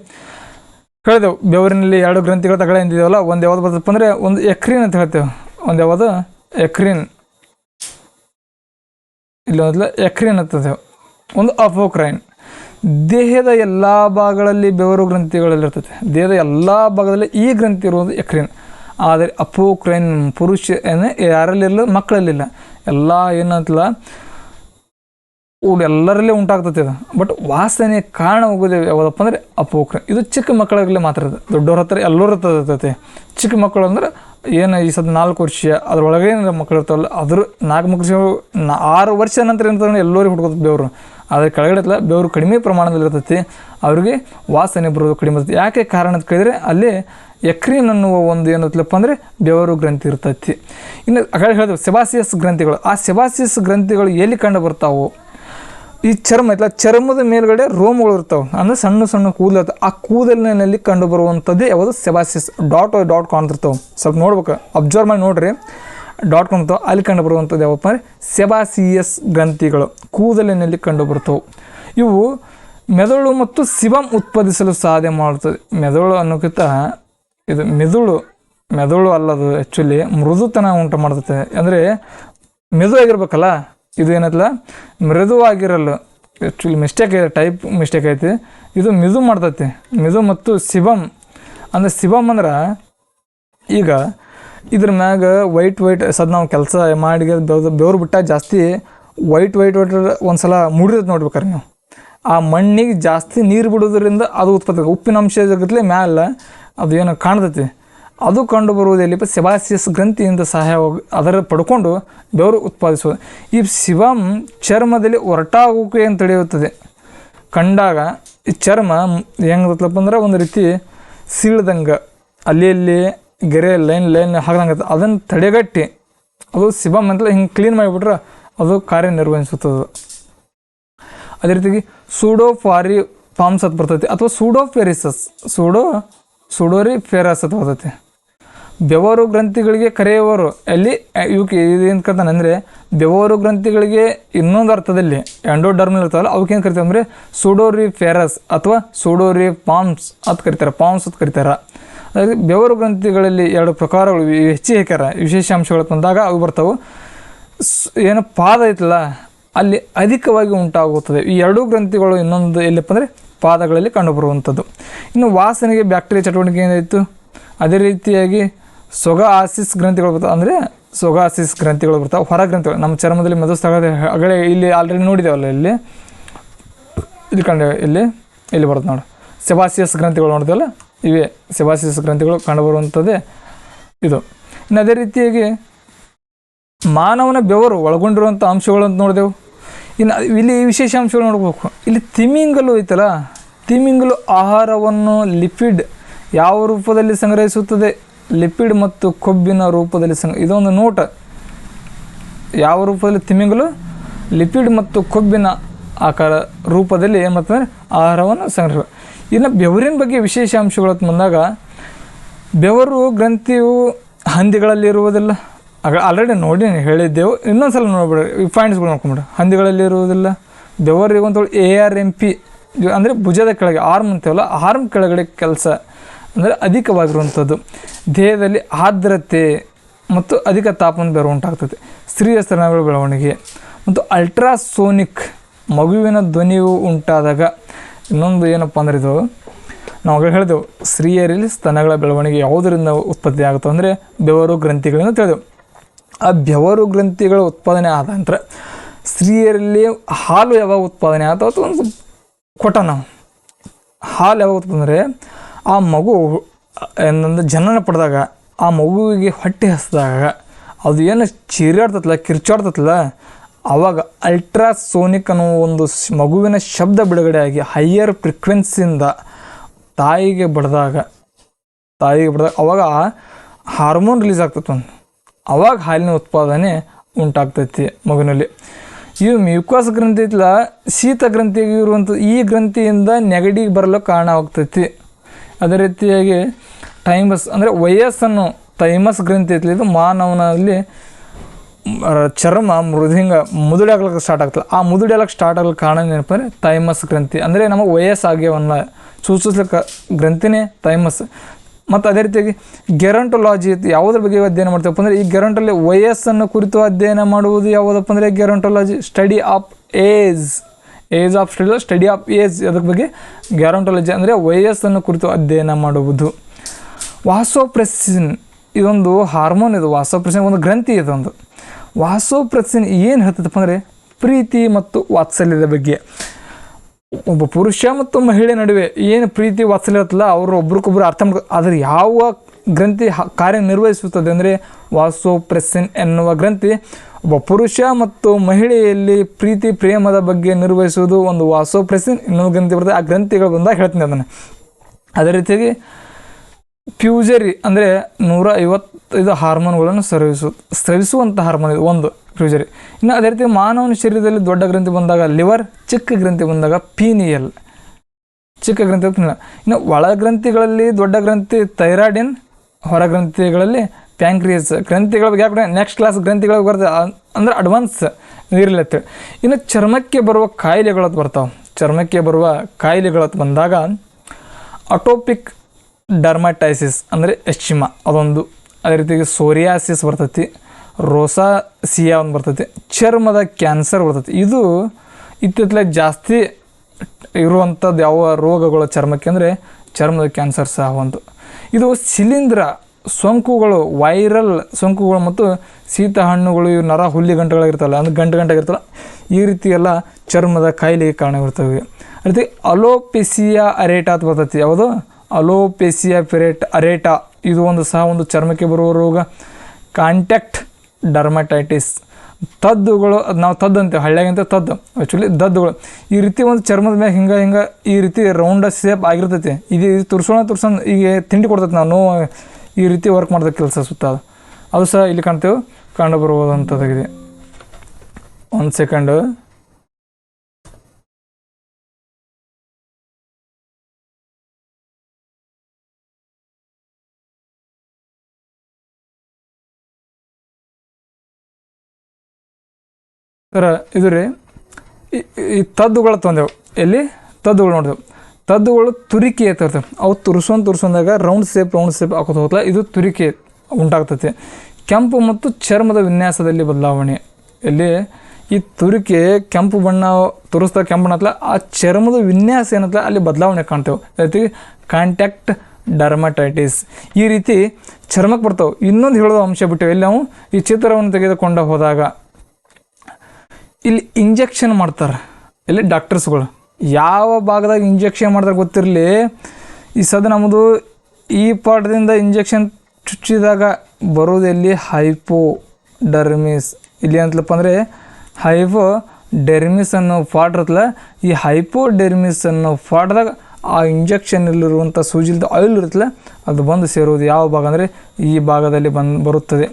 ಹೇಳಿದೆವು ಬೆವರಿನಲ್ಲಿ ಎರಡು ಗ್ರಂಥಿಗಳು ತಗೊಳ್ಳಿ ಎಂದಿದೆವಲ್ಲ ಒಂದು ಯಾವ್ದು ಬರ್ತಪ್ಪ ಅಂದರೆ ಒಂದು ಎಕ್ರಿನ್ ಅಂತ ಹೇಳ್ತೇವೆ. ಒಂದು ಯಾವುದು? ಎಕ್ರಿನ್. ಇಲ್ಲ ಮೊದಲು ಎಕ್ರಿನ್ ಅಂತದೇವು ಒಂದು ಅಪೋಕ್ರೈನ್. ದೇಹದ ಎಲ್ಲ ಭಾಗಗಳಲ್ಲಿ ಬೆವರು ಗ್ರಂಥಿಗಳಲ್ಲಿರ್ತದೆ ದೇಹದ ಎಲ್ಲ ಭಾಗದಲ್ಲಿ ಈ ಗ್ರಂಥಿ ಇರುವುದು ಎಕ್ರಿನ್. ಆದರೆ ಅಪೋಕ್ರೈನ್ ಪುರುಷ, ಏನೇ ಯಾರಲ್ಲಿರಲ್ಲ ಮಕ್ಕಳಲ್ಲಿಲ್ಲ. ಎಲ್ಲ ಏನಂತಲ್ಲ ಉಡ್ ಎಲ್ಲರಲ್ಲೇ ಉಂಟಾಗ್ತದೆ ಅದು ಬಟ್ ವಾಸನೆ ಕಾರಣ ಹೋಗೋದು ಯಾವುದಪ್ಪ ಅಂದರೆ ಅಪೋಕ್ರ. ಇದು ಚಿಕ್ಕ ಮಕ್ಕಳಾಗಲೇ ಮಾತ್ರ ಇದೆ ದೊಡ್ಡವ್ರ ಹತ್ರ ಎಲ್ಲರ ಹತ್ರ ಇರ್ತೈತಿ ಚಿಕ್ಕ ಮಕ್ಕಳು ಅಂದ್ರೆ ಏನು ಈ ಸದ್ ನಾಲ್ಕು ವರ್ಷ, ಅದ್ರೊಳಗೆ ಮಕ್ಕಳು ಇರ್ತಾವಲ್ಲ, ಅದ್ರ ನಾಲ್ಕು ಮಕ್ಕಳು ನಾ ಆರು ವರ್ಷ ನಂತರ ಏನಂತಾರೆ ಎಲ್ಲರಿಗೂ ಹುಡ್ಕೋದು ಬೆವರು. ಆದರೆ ಕೆಳಗಡೆ ಇತ್ತಲ್ಲ ಬೆವರು ಕಡಿಮೆ ಪ್ರಮಾಣದಲ್ಲಿ ಇರ್ತೈತಿ. ಅವ್ರಿಗೆ ವಾಸನೆ ಬರೋದು ಕಡಿಮೆ ಇರ್ತೈತಿ. ಯಾಕೆ ಕಾರಣ ಅಂತ ಕೇಳಿದ್ರೆ, ಅಲ್ಲಿ ಯಕ್ರೀನ್ ಅನ್ನುವ ಒಂದು ಏನತ್ತಲಪ್ಪ ಅಂದರೆ ಬೆವರು ಗ್ರಂಥಿ ಇರ್ತೈತಿ. ಇನ್ನು ಹೇಳಿದ್ರು ಸೆಬಾಸಿಯಸ್ ಗ್ರಂಥಿಗಳು. ಆ ಸೆಬಾಸಿಯಸ್ ಗ್ರಂಥಿಗಳು ಎಲ್ಲಿ ಕಂಡು ಬರ್ತಾವು ಈ ಚರ್ಮ ಐತಲ್ಲ, ಚರ್ಮದ ಮೇಲ್ಗಡೆ ರೋಮಗಳು ಇರ್ತಾವೆ. ಅಂದರೆ ಸಣ್ಣ ಸಣ್ಣ ಕೂದಲು ಆ ಕೂದಲಿನಲ್ಲಿ ಕಂಡು ಬರುವಂಥದ್ದೇ ಯಾವುದು? ಸೆಬಾಸಿಸ್ ಡಾಟ್ ಡಾಟ್ ಕಾಣ್ತಿರ್ತಾವೆ ಸ್ವಲ್ಪ ನೋಡ್ಬೇಕು. ಅಬ್ಸರ್ವ್ ಮಾಡಿ ನೋಡ್ರಿ. ಡಾಟ್ ಕಾಣ್ತಾವೆ ಅಲ್ಲಿ ಕಂಡು ಬರುವಂಥದ್ದು ಯಾವಪ್ಪ ಅಂದರೆ? ಸೆಬಾಸಿಯಸ್ ಗ್ರಂಥಿಗಳು. ಕೂದಲಿನಲ್ಲಿ ಕಂಡು ಬರ್ತವೆ ಇವು ಮೆದುಳು ಮತ್ತು ಸಿಬಂ ಉತ್ಪಾದಿಸಲು ಸಾಧ್ಯ ಮಾಡುತ್ತದೆ. ಮೆದುಳು ಅನ್ನೋಕ್ಕಿಂತ ಇದು ಮೆದುಳು ಮೆದುಳು ಅಲ್ಲದು ಆ್ಯಕ್ಚುಲಿ ಮೃದುತನ ಉಂಟು ಮಾಡ್ತದೆ ಅಂದರೆ ಮೆದು ಆಗಿರ್ಬೇಕಲ್ಲ ಇದು ಏನತ್ತಲ್ಲ ಮೃದುವಾಗಿರಲು ಆ್ಯಕ್ಚುಲಿ ಮಿಸ್ಟೇಕ್ ಟೈಪ್ ಮಿಸ್ಟೇಕ್ ಐತಿ ಇದು ಮಿದು ಮಾಡ್ತೈತಿ. ಮಿದು ಮತ್ತು ಸಿಬಮ್ ಅಂದರೆ ಸಿಬಮ್ ಅಂದ್ರೆ ಈಗ ಇದ್ರ ಮ್ಯಾಗ ವೈಟ್ ವೈಟ್ ಸದ್ ನಾವು ಕೆಲಸ ಮಾಡಿ ಬೆವ್ರು ಬಿಟ್ಟ ಜಾಸ್ತಿ ವೈಟ್ ವೈಟ್ ವೈಟ್ ಒಂದ್ಸಲ ಮುಡಿರ್ತೈತೆ ನೋಡ್ಬೇಕಾರೆ ನೀವು. ಆ ಮಣ್ಣಿಗೆ ಜಾಸ್ತಿ ನೀರು ಬಿಡೋದ್ರಿಂದ ಅದು ಉತ್ಪತ್ತಿ. ಉಪ್ಪಿನ ಅಂಶ ಜಗತ್ಲೆ ಮ್ಯಾಲ ಅದು ಏನು ಕಾಣ್ತೈತಿ. ಅದು ಕಂಡು ಬರುವುದು ಎಲ್ಲಿಪ್ಪ ಸೆಬಾಸಿಯಸ್ ಗ್ರಂಥಿಯಿಂದ ಸಹಾಯ ಅದರ ಪಡ್ಕೊಂಡು ಬೆವರು ಉತ್ಪಾದಿಸುವುದು. ಈ ಶಿವಂ ಚರ್ಮದಲ್ಲಿ ಒರಟಾಗುವಿಕೆಯನ್ನು ತಡೆಯುತ್ತದೆ ಕಂಡಾಗ ಈ ಚರ್ಮ ಹೆಂಗಿರುತ್ತಪ್ಪ ಅಂದ್ರೆ ಒಂದು ರೀತಿ ಸೀಳ್ದಂಗೆ. ಅಲ್ಲಿ ಅಲ್ಲಿ, ಗೆರೆ, ಲೈನ್ ಲೈನ್ ಹಾಕ್ದಂಗೆ ಅದನ್ನು ತಡೆಗಟ್ಟಿ ಅದು ಶಿವಂ ಅಂತ ಹಿಂಗೆ ಕ್ಲೀನ್ ಮಾಡಿಬಿಟ್ರೆ ಅದು ಕಾರ್ಯನಿರ್ವಹಿಸುತ್ತದೆ. ಅದೇ ರೀತಿಯಾಗಿ ಸೂಡೋ ಫಾರಿ ಪಾಮ್ಸ್ ಅಂತ ಬರ್ತೈತಿ. ಅಥವಾ sudoriferous sudo sudoriferous ಅಂತ ಬರ್ತೈತಿ. ಬೆವರು ಗ್ರಂಥಿಗಳಿಗೆ ಕರೆಯುವವರು ಅಲ್ಲಿ ಇವಕ್ಕೆ ಏನು ಕರ್ತಾನೆ ಅಂದರೆ, ಬೆವರು ಗ್ರಂಥಿಗಳಿಗೆ ಇನ್ನೊಂದು ಅರ್ಥದಲ್ಲಿ ಎಂಡೋಡರ್ಮಲ್ ಇರ್ತಾವಲ್ಲ, ಅವಕ್ಕೆ ಏನು ಕರಿತೀವಿ ಅಂದರೆ ಸೂಡೋರಿ ಫೆರಸ್ ಅಥವಾ ಸುಡೋರಿ ಪಾಮ್ಸ್ ಅಂತ ಕರಿತಾರೆ, ಪಾಮ್ಸ್ ಅಂತ ಕರಿತಾರೆ. ಅದಕ್ಕೆ ಬೆವರು ಗ್ರಂಥಿಗಳಲ್ಲಿ ಎರಡು ಪ್ರಕಾರಗಳು ಹೆಚ್ಚಿ ಹೆಚ್ಚಿಗೆ ವಿಶೇಷ ಅಂಶಗಳು ತಂದಾಗ ಅವು ಬರ್ತಾವೆ. ಏನು ಪಾದ ಐತಲ್ಲ, ಅಲ್ಲಿ ಅಧಿಕವಾಗಿ ಉಂಟಾಗುತ್ತದೆ. ಈ ಎರಡೂ ಗ್ರಂಥಿಗಳು ಇನ್ನೊಂದು ಎಲ್ಲಪ್ಪ ಅಂದರೆ, ಪಾದಗಳಲ್ಲಿ ಕಂಡುಬರುವಂಥದ್ದು. ಇನ್ನು ವಾಸನೆಗೆ ಬ್ಯಾಕ್ಟೀರಿಯಾ ಚಟುವಟಿಕೆ ಏನಾಯಿತು? ಅದೇ ರೀತಿಯಾಗಿ ಸೊಗ ಆಸಿಸ್ ಗ್ರಂಥಿಗಳು ಬರ್ತಾವೆ ಅಂದರೆ ಸೊಗ ಆಸಿಸ್ ಗ್ರಂಥಿಗಳು ಬರ್ತಾವೆ, ಹೊರ ಗ್ರಂಥಿಗಳು. ನಮ್ಮ ಚರ್ಮದಲ್ಲಿ ಮಧುಸ್ಥಳ ಅಗಳೆ ಇಲ್ಲಿ ಆಲ್ರೆಡಿ ನೋಡಿದ್ದೇವಲ್ಲ ಇಲ್ಲಿ? ಇಲ್ಲಿ ಕಂಡು, ಇಲ್ಲಿ ಇಲ್ಲಿ ಬರುತ್ತೆ ನೋಡಿ. ಸೆಬಾಸಿಯಸ್ ಗ್ರಂಥಿಗಳು ನೋಡಿದೆವಲ್ಲ? ಇವೇ ಸೆಬಾಸಿಯಸ್ ಗ್ರಂಥಿಗಳು ಕಂಡುಬರುವಂಥದ್ದೇ ಇದು. ಇನ್ನು ಅದೇ ರೀತಿಯಾಗಿ ಮಾನವನ ಬೆವರು ಒಳಗೊಂಡಿರುವಂಥ ಅಂಶಗಳು ಅಂತ ನೋಡಿದೆವು. ಇನ್ನು ಇಲ್ಲಿ ವಿಶೇಷ ಅಂಶಗಳು ನೋಡ್ಬೇಕು. ಇಲ್ಲಿ ತಿಮಿಂಗಲು ಐತಲ್ಲ? ತಿಮಿಂಗಲು ಆಹಾರವನ್ನು ಲಿಪಿಡ್ ಯಾವ ರೂಪದಲ್ಲಿ ಸಂಗ್ರಹಿಸುತ್ತದೆ? ಲಿಪಿಡ್ ಮತ್ತು ಕೊಬ್ಬಿನ ರೂಪದಲ್ಲಿ ಸಂಗ ಇದೊಂದು ನೋಟ. ಯಾವ ರೂಪದಲ್ಲಿ? ತಿಮಿಂಗಲು. ಲಿಪಿಡ್ ಮತ್ತು ಕೊಬ್ಬಿನ ಆಕಾರ ರೂಪದಲ್ಲಿ ಮಾಡ್ತಂದ್ರೆ ಆಹಾರವನ್ನು ಸಂಗ್ರಹ ಇನ್ನು ಬೆವರಿನ ಬಗ್ಗೆ ವಿಶೇಷ ಅಂಶಗಳು ಅಂತ ಬಂದಾಗ, ಬೆವರು ಗ್ರಂಥಿಯು ಹಂದಿಗಳಲ್ಲಿ ಇರುವುದಿಲ್ಲ. ಆಗ ಆಲ್ರೆಡಿ ನೋಡಿ ಹೇಳಿದ್ದೆವು. ಇನ್ನೊಂದು ಸಲ ನೋಡ್ಬಿಡ್ರಿ ಪಾಯಿಂಟ್ಸ್ಗಳು ನೋಡ್ಕೊಂಬಿಡ್ರಿ ಹಂದಿಗಳಲ್ಲಿ ಇರುವುದಿಲ್ಲ. ಬೆವರಿಗೆ ಒಂದು ಎ ಆರ್ ಎಂ ಪಿ ಅಂದರೆ ಭುಜದ ಕೆಳಗೆ ಆರ್ಮ್ ಅಂತೇವಲ್ಲ ಆರ್ಮ್ ಕೆಳಗಡೆ ಕೆಲಸ. ಅಂದರೆ ಅಧಿಕವಾಗಿರುವಂಥದ್ದು ದೇಹದಲ್ಲಿ ಆರ್ದ್ರತೆ ಮತ್ತು ಅಧಿಕ ತಾಪನ ಬೇರೆ ಉಂಟಾಗ್ತದೆ. ಸ್ತ್ರೀಯ ಸ್ತನಗಳ ಬೆಳವಣಿಗೆ. ಮತ್ತು ಅಲ್ಟ್ರಾಸೋನಿಕ್ ಮಗುವಿನ ಧ್ವನಿಯು ಉಂಟಾದಾಗ ಇನ್ನೊಂದು ಏನಪ್ಪ ಅಂದ್ರೆ ಇದು, ನಾವು ಹೇಳಿದೆವು, ಸ್ತ್ರೀಯರಲ್ಲಿ ಸ್ತನಗಳ ಬೆಳವಣಿಗೆ ಯಾವುದರಿಂದ ಉತ್ಪತ್ತಿ ಆಗುತ್ತೆ ಅಂದರೆ ಬೆವರು ಗ್ರಂಥಿಗಳಿಂದ ತಿಳಿದೆವು ಆ ಬೆವರು ಗ್ರಂಥಿಗಳ ಉತ್ಪಾದನೆ ಆದ ನಂತರ ಸ್ತ್ರೀಯರಲ್ಲಿ ಹಾಲು ಯಾವಾಗ ಉತ್ಪಾದನೆ ಆಯ್ತು ಅಥವಾ ಒಂದು ಕೊಟ್ಟ ನಾವು ಹಾಲು ಯಾವಾಗ ಉತ್ಪಾದನೆ ಆ ಮಗು ಏನಂದ್ರೆ ಜನನ ಪಡೆದಾಗ ಆ ಮಗುವಿಗೆ ಹೊಟ್ಟೆ ಹಸಿದಾಗ ಅದು ಏನು ಚಿರಾಡ್ತತ್ಲ ಕಿರ್ಚಾಡ್ತತ್ಲ ಆವಾಗ ಅಲ್ಟ್ರಾಸೋನಿಕ್ ಅನ್ನೋ ಒಂದು ಮಗುವಿನ ಶಬ್ದ ಬಿಡುಗಡೆ ಆಗಿ ಹೈಯರ್ ಫ್ರಿಕ್ವೆನ್ಸಿಯಿಂದ ತಾಯಿಗೆ ಬಡ್ದಾಗ ತಾಯಿಗೆ ಬಡ್ದಾಗ ಅವಾಗ ಹಾರ್ಮೋನ್ ರಿಲೀಸ್ ಆಗ್ತೈತೆ ಒಂದು. ಅವಾಗ ಹಾಲಿನ ಉತ್ಪಾದನೆ ಉಂಟಾಗ್ತೈತಿ ಮಗುವಿನಲ್ಲಿ. ಇವು ಮ್ಯೂಕಾಸ್ ಗ್ರಂಥಿ ಐತಲ್ಲ ಶೀತ ಗ್ರಂಥಿಗೆ ಇರುವಂಥ ಈ ಗ್ರಂಥಿಯಿಂದ ನೆಗಡಿಗೆ ಬರಲು ಕಾರಣವಾಗ್ತೈತಿ ಅದೇ ರೀತಿಯಾಗಿ ಟೈಮಸ್, ಅಂದರೆ ವಯಸ್ಸನ್ನು ಥೈಮಸ್ ಗ್ರಂಥಿ ಐತಿ ಇದು ಮಾನವನಲ್ಲಿ ಚರ್ಮ ಮೃದಿಂಗ ಮುದುಡಿ ಆಗ್ಲಿಕ್ಕೆ ಸ್ಟಾರ್ಟ್ ಆ ಮುದುಡಿ ಆಗ್ಲಿಕ್ಕೆ ಸ್ಟಾರ್ಟ್ ಆಗ್ಲಿಕ್ಕೆ ಕಾರಣ ಏನಪ್ಪ ಅಂದರೆ ಗ್ರಂಥಿ. ಅಂದರೆ ನಮಗೆ ವಯಸ್ಸಾಗ್ಯವನ್ನ ಸೂಚಿಸ್ಲಿಕ್ಕೆ ಗ್ರಂಥಿನೇ ಥೈಮಸ್ ಮತ್ತು ಅದೇ ರೀತಿಯಾಗಿ ಗೆರಂಟೊಲಾಜಿ ಯಾವುದ್ರ ಬಗ್ಗೆ ಅಧ್ಯಯನ ಮಾಡ್ತೀವಪ್ಪ ಅಂದರೆ ಈ ಗೆರಂಟಲ್ಲಿ ವಯಸ್ಸನ್ನು ಕುರಿತು ಅಧ್ಯಯನ ಮಾಡುವುದು ಯಾವುದಪ್ಪ ಅಂದರೆ gerontology study of age age of study study of age ಅದ್ರ ಬಗ್ಗೆ ಗ್ಯಾರಂಟಾಲಜಿ ಅಂದರೆ ವಯಸ್ಸನ್ನು ಕುರಿತು ಅಧ್ಯಯನ ಮಾಡುವುದು. ವಾಸೋಪ್ರೆಸಿನ್ ಇದೊಂದು ಹಾರ್ಮೋನ್ ಇದು, ವಾಸೋಪ್ರೆಸಿನ್ ಒಂದು ಗ್ರಂಥಿ ಇದೊಂದು. ವಾಸೋಪ್ರೆಸಿನ್ ಏನು ಹೇಳ್ತದಪ್ಪ ಅಂದರೆ ಪ್ರೀತಿ ಮತ್ತು ವಾತ್ಸಲ್ಯದ ಬಗ್ಗೆ. ಒಬ್ಬ ಪುರುಷ ಮತ್ತು ಮಹಿಳೆ ನಡುವೆ ಏನು ಪ್ರೀತಿ ವಾತ್ಸಲ್ಯ ಇರುತ್ತಲ್ಲ, ಅವರು ಒಬ್ರಿಗೊಬ್ರು ಅರ್ಥ ಆದರೆ ಯಾವ ಗ್ರಂಥಿ ಕಾರ್ಯನಿರ್ವಹಿಸುತ್ತದೆ ಅಂದರೆ ವಾಸೋಪ್ರೆಸಿನ್ ಎನ್ನುವ ಗ್ರಂಥಿ. ಒಬ್ಬ ಪುರುಷ ಮತ್ತು ಮಹಿಳೆಯಲ್ಲಿ ಪ್ರೀತಿ, ಪ್ರೇಮದ ಬಗ್ಗೆ ನಿರ್ವಹಿಸುವುದು ಒಂದು ವಾಸೋಪ್ರೆಸಿನ್ ಇನ್ನೊಂದು ಗ್ರಂಥಿ ಬರ್ತದೆ, ಆ ಗ್ರಂಥಿಗಳು ಬಂದಾಗ ಹೇಳ್ತೀನಿ ಅದನ್ನು. ಅದೇ ರೀತಿಯಾಗಿ ಫ್ಯೂಜರಿ ಅಂದರೆ ನೂರ ಐವತ್ತೈದು ಹಾರ್ಮೋನ್ಗಳನ್ನು ಸ್ರವಿಸು ಸ್ರವಿಸುವಂಥ ಹಾರ್ಮೋನ್ ಇದು, ಒಂದು ಫ್ಯೂಜರಿ. ಇನ್ನು ಅದೇ ರೀತಿ ಮಾನವನ ಶರೀರದಲ್ಲಿ ದೊಡ್ಡ ಗ್ರಂಥಿ ಬಂದಾಗ ಲಿವರ್, ಚಿಕ್ಕ ಗ್ರಂಥಿ ಬಂದಾಗ ಪೀನಿಯಲ್. ಚಿಕ್ಕ ಗ್ರಂಥಿ ಇನ್ನು ಒಳಗ್ರಂಥಿಗಳಲ್ಲಿ ದೊಡ್ಡ ಗ್ರಂಥಿ ಥೈರಾಯ್ಡಿನ್ ಹೊರ ಗ್ರಂಥಿಗಳಲ್ಲಿ ಪ್ಯಾಂಕ್ರಿಯಸ್ ಗ್ರಂಥಿಗಳ ಬಗ್ಗೆ ಯಾಕೆ ನೆಕ್ಸ್ಟ್ ಕ್ಲಾಸ್ ಗ್ರಂಥಿಗಳ ಬರ್ತದೆ. ಅಂದರೆ ಅಡ್ವಾನ್ಸ್ ಇರಲಿ ಇನ್ನು ಚರ್ಮಕ್ಕೆ ಬರುವ ಕಾಯಿಲೆಗಳತ್ತು ಬರ್ತಾವೆ. ಚರ್ಮಕ್ಕೆ ಬರುವ ಕಾಯಿಲೆಗಳತ್ತು ಬಂದಾಗ ಅಟೋಪಿಕ್ ಡರ್ಮಟೈಸಿಸ್ ಅಂದರೆ ಎಶ್ಚಿಮ ಅದೊಂದು ಅದೇ ರೀತಿಗೆ ಸೋರಿಯಾಸಿಸ್ ಬರ್ತೈತಿ ರೋಸಾಸಿಯಾ ಒಂದು ಬರ್ತೈತಿ, ಚರ್ಮದ ಕ್ಯಾನ್ಸರ್ ಬರ್ತೈತಿ. ಇದು ಇತ್ತಿತ್ತಲೆ ಜಾಸ್ತಿ ಇರುವಂಥದ್ದು ಯಾವ ರೋಗಗಳು ಚರ್ಮಕ್ಕೆ ಅಂದರೆ ಚರ್ಮದ ಕ್ಯಾನ್ಸರ್ ಸಹ ಒಂದು. ಇದು ಶಿಲೀಂಧ್ರ ಸೋಂಕುಗಳು, ವೈರಲ್ ಸೋಂಕುಗಳು ಮತ್ತು ಶೀತ ಹಣ್ಣುಗಳು ಇವು ನರ ಹುಲ್ಲಿ ಗಂಟುಗಳಾಗಿರ್ತಲ್ಲ ಅಂದ್ರೆ ಗಂಟು ಗಂಟಾಗಿರ್ತಲ್ಲ ಈ ರೀತಿ ಎಲ್ಲ ಚರ್ಮದ ಕಾಯಿಲೆಗೆ ಕಾರಣವಿರ್ತವೆ ಅದೇ ಅಲೋಪೆಸಿಯಾ ಅರೇಟಾ ಅಂತ ಬರ್ತೈತಿ. ಯಾವುದು? ಅಲೋಪೆಸಿಯಾ ಪೆರೇಟ್, ಅರೇಟಾ. ಇದು ಒಂದು ಸಹ ಒಂದು ಚರ್ಮಕ್ಕೆ ಬರುವ ರೋಗ. Contact dermatitis. ತದ್ದುಗಳು ಅದು ನಾವು ತದ್ದು ಅಂತೇವೆ ಹಳ್ಳಿಯಾಗಿಂತ ತದ್ದು. ಆ್ಯಕ್ಚುಲಿ ದದ್ದುಗಳು. ಈ ರೀತಿ ಒಂದು ಚರ್ಮದ ಮ್ಯಾಗ ಹಿಂಗೆ ಹಿಂಗೆ ಈ ರೀತಿ ರೌಂಡ ಶೇಪ್ ಆಗಿರ್ತೈತಿ. ಇದು ಇದು ತುರ್ಸೋಣ ತುರ್ಸೋಣ ಈಗ ತಿಂಡಿ ಕೊಡ್ತೈತೆ ನಾವು ನೋವು. ಈ ರೀತಿ ವರ್ಕ್ ಮಾಡಿದ ಕೆಲಸ ಸುತ್ತ ಅದು. ಸಹ ಇಲ್ಲಿ ಕಾಣ್ತೇವೆ. ಕಂಡು ಬರುವುದಂಥದ್ದಾಗಿದೆ ಒಂದು ಸೆಕೆಂಡು ಸರ, ಇದು ರೀ ಈ ತದ್ದುಗಳು ತಂದೆವು. ಎಲ್ಲಿ? ತದ್ದುಗಳು ನೋಡಿದೆವು. ತದ್ದುಗಳು ತುರಿಕೆ ಅಂತ ಇರ್ತವೆ ಅವು ತುರ್ಸೊಂದು ತುರ್ಸೊಂದಾಗ ರೌಂಡ್ ಸೇಪ್ ರೌಂಡ್ ಸೇಪ್ ಹಾಕೋತ ಹೋಗ್ತಲ್ಲ, ಇದು ತುರಿಕೆ ಉಂಟಾಗ್ತದೆ. ಕೆಂಪು ಮತ್ತು ಚರ್ಮದ ವಿನ್ಯಾಸದಲ್ಲಿ ಬದಲಾವಣೆ. ಇಲ್ಲಿ ಈ ತುರಿಕೆ ಕೆಂಪು ಬಣ್ಣ ತುರಿಸ್ತಾ ಕೆಂಪು ಬಣ್ಣ ಆ ಚರ್ಮದ ವಿನ್ಯಾಸ ಏನತ್ತಲ್ಲ ಅಲ್ಲಿ ಬದಲಾವಣೆ ಕಾಣ್ತೇವೆ. ಜೊತೆಗೆ ಕಾಂಟ್ಯಾಕ್ಟ್ ಡರ್ಮಟೈಟಿಸ್ ಈ ರೀತಿ ಚರ್ಮಕ್ಕೆ ಬರ್ತಾವೆ. ಇನ್ನೊಂದು ಹೇಳೋದು ಅಂಶ ಬಿಟ್ಟೇವೆ ಇಲ್ಲಿ ನಾವು ಈ ಚಿತ್ರವನ್ನು ತೆಗೆದುಕೊಂಡು ಹೋದಾಗ, ಇಲ್ಲಿ ಇಂಜೆಕ್ಷನ್ ಮಾಡ್ತಾರೆ. ಇಲ್ಲಿ ಡಾಕ್ಟರ್ಸ್ಗಳು ಯಾವ ಭಾಗದಾಗ ಇಂಜೆಕ್ಷನ್ ಮಾಡಿದ್ರೆ ಗೊತ್ತಿರಲಿ, ಈ ಸದ ನಮ್ಮದು ಈ ಪಾಠದಿಂದ ಇಂಜೆಕ್ಷನ್ ಚುಚ್ಚಿದಾಗ ಬರೋದು ಎಲ್ಲಿ ಹೈಪೋ ಡರ್ಮಿಸ್ ಇಲ್ಲಿ ಅಂತಲಪ್ಪ ಅಂದರೆ ಹೈಪೋ ಡೆರ್ಮಿಸ್ ಅನ್ನೋ ಪಾಟ್ ಇರ್ತಲ್ಲ ಈ ಹೈಪೋ ಡೆರ್ಮಿಸ್ ಅನ್ನೋ ಪಾಟ್ದಾಗ ಆ ಇಂಜೆಕ್ಷನಲ್ಲಿರುವಂಥ ಸೂಜಿಲ್ದ ಆಯಿಲ್ ಇರುತ್ತಲ್ಲ, ಅದು ಬಂದು ಸೇರೋದು ಯಾವ ಭಾಗ ಅಂದರೆ ಈ ಭಾಗದಲ್ಲಿ ಬಂದು ಬರುತ್ತದೆ.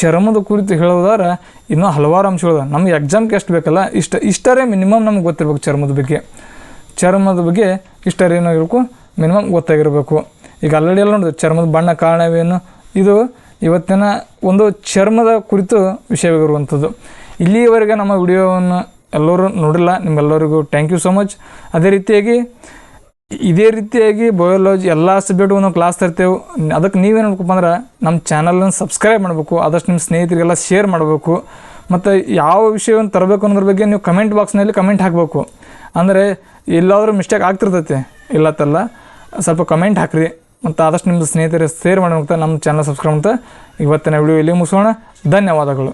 ಚರ್ಮದ ಕುರಿತು ಹೇಳೋದಾದ್ರೆ ಇನ್ನೂ ಹಲವಾರು ಅಂಶಗಳು ನಮ್ಗೆ ಎಕ್ಸಾಮ್ಗೆ ಎಷ್ಟು ಬೇಕಲ್ಲ, ಇಷ್ಟ, ಇಷ್ಟರೇ ಮಿನಿಮಮ್ ನಮ್ಗೆ ಗೊತ್ತಿರ್ಬೇಕು ಚರ್ಮದ ಬಗ್ಗೆ. ಚರ್ಮದ ಬಗ್ಗೆ ಇಷ್ಟರೇ ಏನಾಗಿರ್ಬೇಕು ಮಿನಿಮಮ್ ಗೊತ್ತಾಗಿರಬೇಕು. ಈಗ ಆಲ್ರೆಡಿ ಎಲ್ಲ ನೋಡಿದ್ರು ಚರ್ಮದ ಬಣ್ಣ ಕಾರಣವೇನು? ಇದು ಇವತ್ತಿನ ಒಂದು ಚರ್ಮದ ಕುರಿತು ವಿಷಯವಾಗಿರುವಂಥದ್ದು ಇಲ್ಲಿಯವರೆಗೆ ನಮ್ಮ ವಿಡಿಯೋವನ್ನು ಎಲ್ಲರೂ ನೋಡಿಲ್ಲ, ನಿಮ್ಮೆಲ್ಲರಿಗೂ ಥ್ಯಾಂಕ್ ಯು ಸೊ ಮಚ್ ಅದೇ ರೀತಿಯಾಗಿ ಇದೇ ರೀತಿಯಾಗಿ ಬಯೋಲಜಿ ಎಲ್ಲ ಸಬ್ಜೆಕ್ಟ್ಗೂ ಒಂದು ಕ್ಲಾಸ್ ತರ್ತೇವೆ. ಅದಕ್ಕೆ ನೀವೇನು ಮಾಡ್ಬೇಕಪ್ಪ ಅಂದ್ರೆ ನಮ್ಮ ಚಾನಲನ್ನು ಸಬ್ಸ್ಕ್ರೈಬ್ ಮಾಡಬೇಕು, ಆದಷ್ಟು ನಿಮ್ಮ ಸ್ನೇಹಿತರಿಗೆಲ್ಲ ಶೇರ್ ಮಾಡಬೇಕು, ಮತ್ತು ಯಾವ ವಿಷಯವನ್ನು ತರಬೇಕು ಅನ್ನೋದ್ರ ಬಗ್ಗೆ ನೀವು ಕಮೆಂಟ್ ಬಾಕ್ಸ್ನಲ್ಲಿ ಕಮೆಂಟ್ ಹಾಕಬೇಕು. ಅಂದರೆ ಎಲ್ಲಾದರೂ ಮಿಸ್ಟೇಕ್ ಆಗ್ತಿರ್ತೈತೆ, ಇಲ್ಲತ್ತಲ್ಲ, ಸ್ವಲ್ಪ ಕಮೆಂಟ್ ಹಾಕ್ರಿ, ಮತ್ತು ಆದಷ್ಟು ನಿಮ್ಮ ಸ್ನೇಹಿತರಿಗೆ ಶೇರ್ ಮಾಡಬೇಕಂತ ನಮ್ಮ ಚಾನಲ್ ಸಬ್ಸ್ಕ್ರೈಬ್ ಅಂತ ಇವತ್ತಿನ ವಿಡಿಯೋ ಇಲ್ಲಿ ಮುಗಿಸೋಣ. ಧನ್ಯವಾದಗಳು.